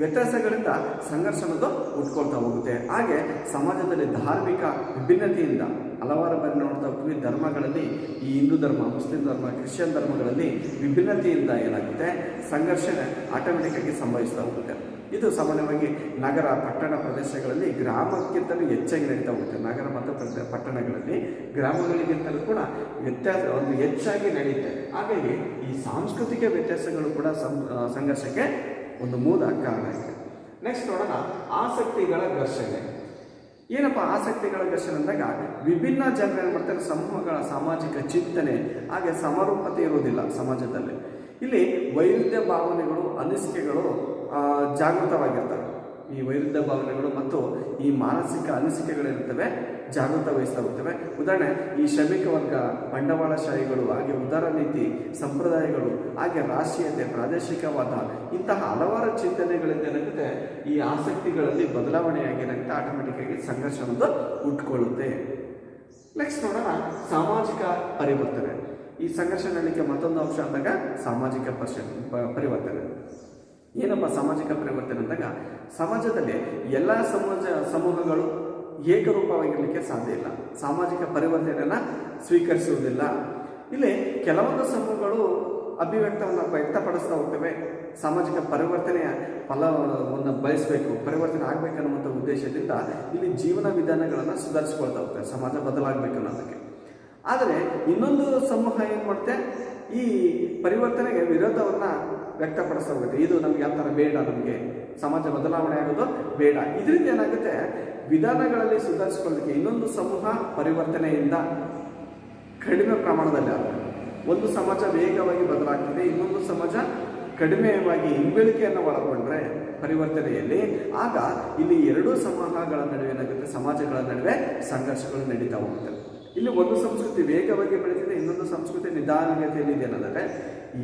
ವ್ಯತ್ಯಾಸಗಳಿಂದ ಸಂಘರ್ಷ ಅನ್ನೋದು ಉಟ್ಕೊಳ್ತಾ ಹೋಗುತ್ತೆ. ಹಾಗೆ ಸಮಾಜದಲ್ಲಿ ಧಾರ್ಮಿಕ ವಿಭಿನ್ನತೆಯಿಂದ ಹಲವಾರು ಬಾರಿ ನೋಡ್ತಾ ಹೋಗ್ತೀವಿ. ಧರ್ಮಗಳಲ್ಲಿ ಈ ಹಿಂದೂ ಧರ್ಮ, ಮುಸ್ಲಿಂ ಧರ್ಮ, ಕ್ರಿಶ್ಚಿಯನ್ ಧರ್ಮಗಳಲ್ಲಿ ವಿಭಿನ್ನತೆಯಿಂದ ಏನಾಗುತ್ತೆ? ಸಂಘರ್ಷ ಆಟೋಮೆಟಿಕ್ ಆಗಿ ಸಂಭವಿಸ್ತಾ ಹೋಗುತ್ತೆ. ಇದು ಸಾಮಾನ್ಯವಾಗಿ ನಗರ, ಪಟ್ಟಣ ಪ್ರದೇಶಗಳಲ್ಲಿ ಗ್ರಾಮಕ್ಕಿಂತಲೂ ಹೆಚ್ಚಾಗಿ ನಡೀತಾ ಹೋಗುತ್ತೆ. ನಗರ ಮತ್ತು ಪಟ್ಟಣಗಳಲ್ಲಿ ಗ್ರಾಮಗಳಿಗಿಂತಲೂ ಕೂಡ ವ್ಯತ್ಯಾಸ ಒಂದು ಹೆಚ್ಚಾಗಿ ನಡೆಯುತ್ತೆ ಹಾಗಾಗಿ ಈ ಸಾಂಸ್ಕೃತಿಕ ವ್ಯತ್ಯಾಸಗಳು ಕೂಡ ಸಂಘರ್ಷಕ್ಕೆ ಒಂದು ಮೂಲ ಕಾರಣ ಇದೆ. ನೆಕ್ಸ್ಟ್ ನೋಡೋಣ ಆಸಕ್ತಿಗಳ ಘರ್ಷಣೆ. ಏನಪ್ಪ ಆಸಕ್ತಿಗಳ ಘರ್ಷಣೆ ಅಂದಾಗ ವಿಭಿನ್ನ ಜನರು ಏನು ಮಾಡ್ತಾರೆ? ಸಮೂಹಗಳ ಸಾಮಾಜಿಕ ಚಿಂತನೆ, ಹಾಗೆ ಸಮರೂಪತೆ ಇರುವುದಿಲ್ಲ ಸಮಾಜದಲ್ಲಿ. ಇಲ್ಲಿ ವೈರುಧ್ಯ ಭಾವನೆಗಳು, ಅನಿಸಿಕೆಗಳು ಜಾಗೃತವಾಗಿರ್ತವೆ. ಈ ವೈರುಧ್ಯ ಭಾವನೆಗಳು ಮತ್ತು ಈ ಮಾನಸಿಕ ಅನಿಸಿಕೆಗಳಿರ್ತವೆ ಜಾಗೃತ ವಹಿಸ್ತಾ ಹೋಗ್ತವೆ ಉದಾಹರಣೆ, ಈ ಶ್ರಮಿಕ ವರ್ಗ ಬಂಡವಾಳಶಾಹಿಗಳು, ಹಾಗೆ ಉದಾರ ನೀತಿ ಸಂಪ್ರದಾಯಗಳು, ಹಾಗೆ ರಾಷ್ಟ್ರೀಯತೆ, ಪ್ರಾದೇಶಿಕವಾದ ಇಂತಹ ಹಲವಾರು ಚಿಂತನೆಗಳಿಂದ ಏನಾಗುತ್ತೆ ಈ ಆಸಕ್ತಿಗಳಲ್ಲಿ ಬದಲಾವಣೆಯಾಗಿ ಏನಾಗುತ್ತೆ ಆಟೋಮೆಟಿಕ್ ಆಗಿ ಸಂಘರ್ಷ ಒಂದು ಹುಟ್ಕೊಳ್ಳುತ್ತೆ ನೆಕ್ಸ್ಟ್ ನೋಡೋಣ, ಸಾಮಾಜಿಕ ಪರಿವರ್ತನೆ. ಈ ಸಂಘರ್ಷ ನಡಲಿಕ್ಕೆ ಮತ್ತೊಂದು ಅಂಶ ಅಂದಾಗ ಸಾಮಾಜಿಕ ಪರ್ಶ ಪರಿವರ್ತನೆ. ಏನಪ್ಪ ಸಾಮಾಜಿಕ ಪರಿವರ್ತನೆ ಅಂದಾಗ, ಸಮಾಜದಲ್ಲಿ ಎಲ್ಲ ಸಮಾಜ, ಸಮೂಹಗಳು ಏಕರೂಪವಾಗಿರಲಿಕ್ಕೆ ಸಾಧ್ಯ ಇಲ್ಲ. ಸಾಮಾಜಿಕ ಪರಿವರ್ತನೆಯನ್ನು ಸ್ವೀಕರಿಸುವುದಿಲ್ಲ. ಇಲ್ಲಿ ಕೆಲವೊಂದು ಸಮೂಹಗಳು ಅಭಿವ್ಯಕ್ತವನ್ನು ವ್ಯಕ್ತಪಡಿಸ್ತಾ ಹೋಗ್ತವೆ. ಸಾಮಾಜಿಕ ಪರಿವರ್ತನೆಯ ಫಲವನ್ನು ಬಯಸಬೇಕು, ಪರಿವರ್ತನೆ ಆಗಬೇಕನ್ನುವಂಥ ಉದ್ದೇಶದಿಂದ ಇಲ್ಲಿ ಜೀವನ ವಿಧಾನಗಳನ್ನು ಸುಧಾರಿಸ್ಕೊಳ್ತಾ ಹೋಗ್ತವೆ. ಸಮಾಜ ಬದಲಾಗಬೇಕು ಅನ್ನೋದಕ್ಕೆ. ಆದರೆ ಇನ್ನೊಂದು ಸಮೂಹ ಏನು ಮಾಡುತ್ತೆ? ಈ ಪರಿವರ್ತನೆಗೆ ವಿರೋಧವನ್ನು ವ್ಯಕ್ತಪಡಿಸ್ತಾ ಹೋಗುತ್ತೆ. ಇದು ನಮಗೆ ಯಾವ ಥರ ಬೇಡ ನಮಗೆ. ಸಮಾಜ ಬದಲಾವಣೆ ಆಗೋದು ಬೇಡ. ಇದರಿಂದ ಏನಾಗುತ್ತೆ? ವಿಧಾನಗಳಲ್ಲಿ ಸುಧಾರಿಸ್ಕೊಳ್ಳೋದಕ್ಕೆ ಇನ್ನೊಂದು ಸಮೂಹ ಪರಿವರ್ತನೆಯಿಂದ ಕಡಿಮೆ ಪ್ರಮಾಣದಲ್ಲಿ ಆದರೆ ಒಂದು ಸಮಾಜ ವೇಗವಾಗಿ ಬದಲಾಗ್ತಿದೆ, ಇನ್ನೊಂದು ಸಮಾಜ ಕಡಿಮೆವಾಗಿ ಹಿಂಬಳಿಕೆಯನ್ನು ಒಳಗೊಂಡ್ರೆ ಪರಿವರ್ತನೆಯಲ್ಲಿ. ಆಗ ಇಲ್ಲಿ ಎರಡೂ ಸಮೂಹಗಳ ನಡುವೆ ಏನಾಗುತ್ತೆ ಸಮಾಜಗಳ ನಡುವೆ ಸಂಘರ್ಷಗಳು ನಡೀತಾ ಹೋಗುತ್ತೆ. ಇಲ್ಲಿ ಒಂದು ಸಂಸ್ಕೃತಿ ವೇಗವಾಗಿ ಬೆಳೀತಿದೆ, ಇನ್ನೊಂದು ಸಂಸ್ಕೃತಿ ನಿಧಾನಗತಿಯಲ್ಲಿ ಇದೆ ಅನ್ನೋದಾದ್ರೆ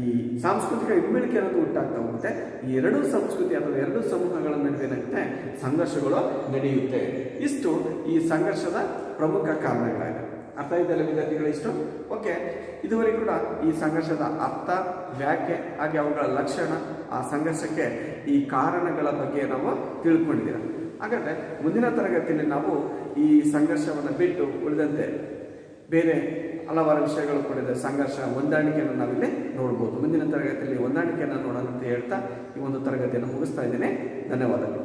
ಈ ಸಾಂಸ್ಕೃತಿಕ ಹಿಮ್ಮೆಳಿಕೆ ಅನ್ನೋದು ಉಂಟಾಗ್ತಾ ಹೋಗುತ್ತೆ. ಈ ಎರಡೂ ಸಂಸ್ಕೃತಿ ಅಥವಾ ಎರಡೂ ಸಮೂಹಗಳ ನಡುವೆ ಏನಾಗುತ್ತೆ ಸಂಘರ್ಷಗಳು ನಡೆಯುತ್ತೆ. ಇಷ್ಟು ಈ ಸಂಘರ್ಷದ ಪ್ರಮುಖ ಕಾರಣಗಳಾಗಿವೆ ಅರ್ಥ ಇದೆಯಲ್ಲ ವಿದ್ಯಾರ್ಥಿಗಳು ಇಷ್ಟು? ಓಕೆ ಇದುವರೆಗೂ ಕೂಡ ಈ ಸಂಘರ್ಷದ ಅರ್ಥ, ವ್ಯಾಖ್ಯೆ, ಹಾಗೆ ಅವುಗಳ ಲಕ್ಷಣ, ಆ ಸಂಘರ್ಷಕ್ಕೆ ಈ ಕಾರಣಗಳ ಬಗ್ಗೆ ನಾವು ತಿಳ್ಕೊಂಡಿದ್ದೀರ. ಹಾಗಾದ್ರೆ ಮುಂದಿನ ತರಗತಿಯಲ್ಲಿ ನಾವು ಈ ಸಂಘರ್ಷವನ್ನು ಬಿಟ್ಟು ಉಳಿದಂತೆ ಬೇರೆ ಹಲವಾರು ವಿಷಯಗಳು ಕೂಡ ಇದೆ. ಸಂಘರ್ಷ, ಹೊಂದಾಣಿಕೆಯನ್ನು ನಾವಿಲ್ಲಿ ನೋಡ್ಬೋದು. ಮುಂದಿನ ತರಗತಿಯಲ್ಲಿ ಹೊಂದಾಣಿಕೆಯನ್ನು ನೋಡೋಣ ಅಂತ ಹೇಳ್ತಾ ಈ ಒಂದು ತರಗತಿಯನ್ನು ಮುಗಿಸ್ತಾ ಇದ್ದೇನೆ. ಧನ್ಯವಾದಗಳು.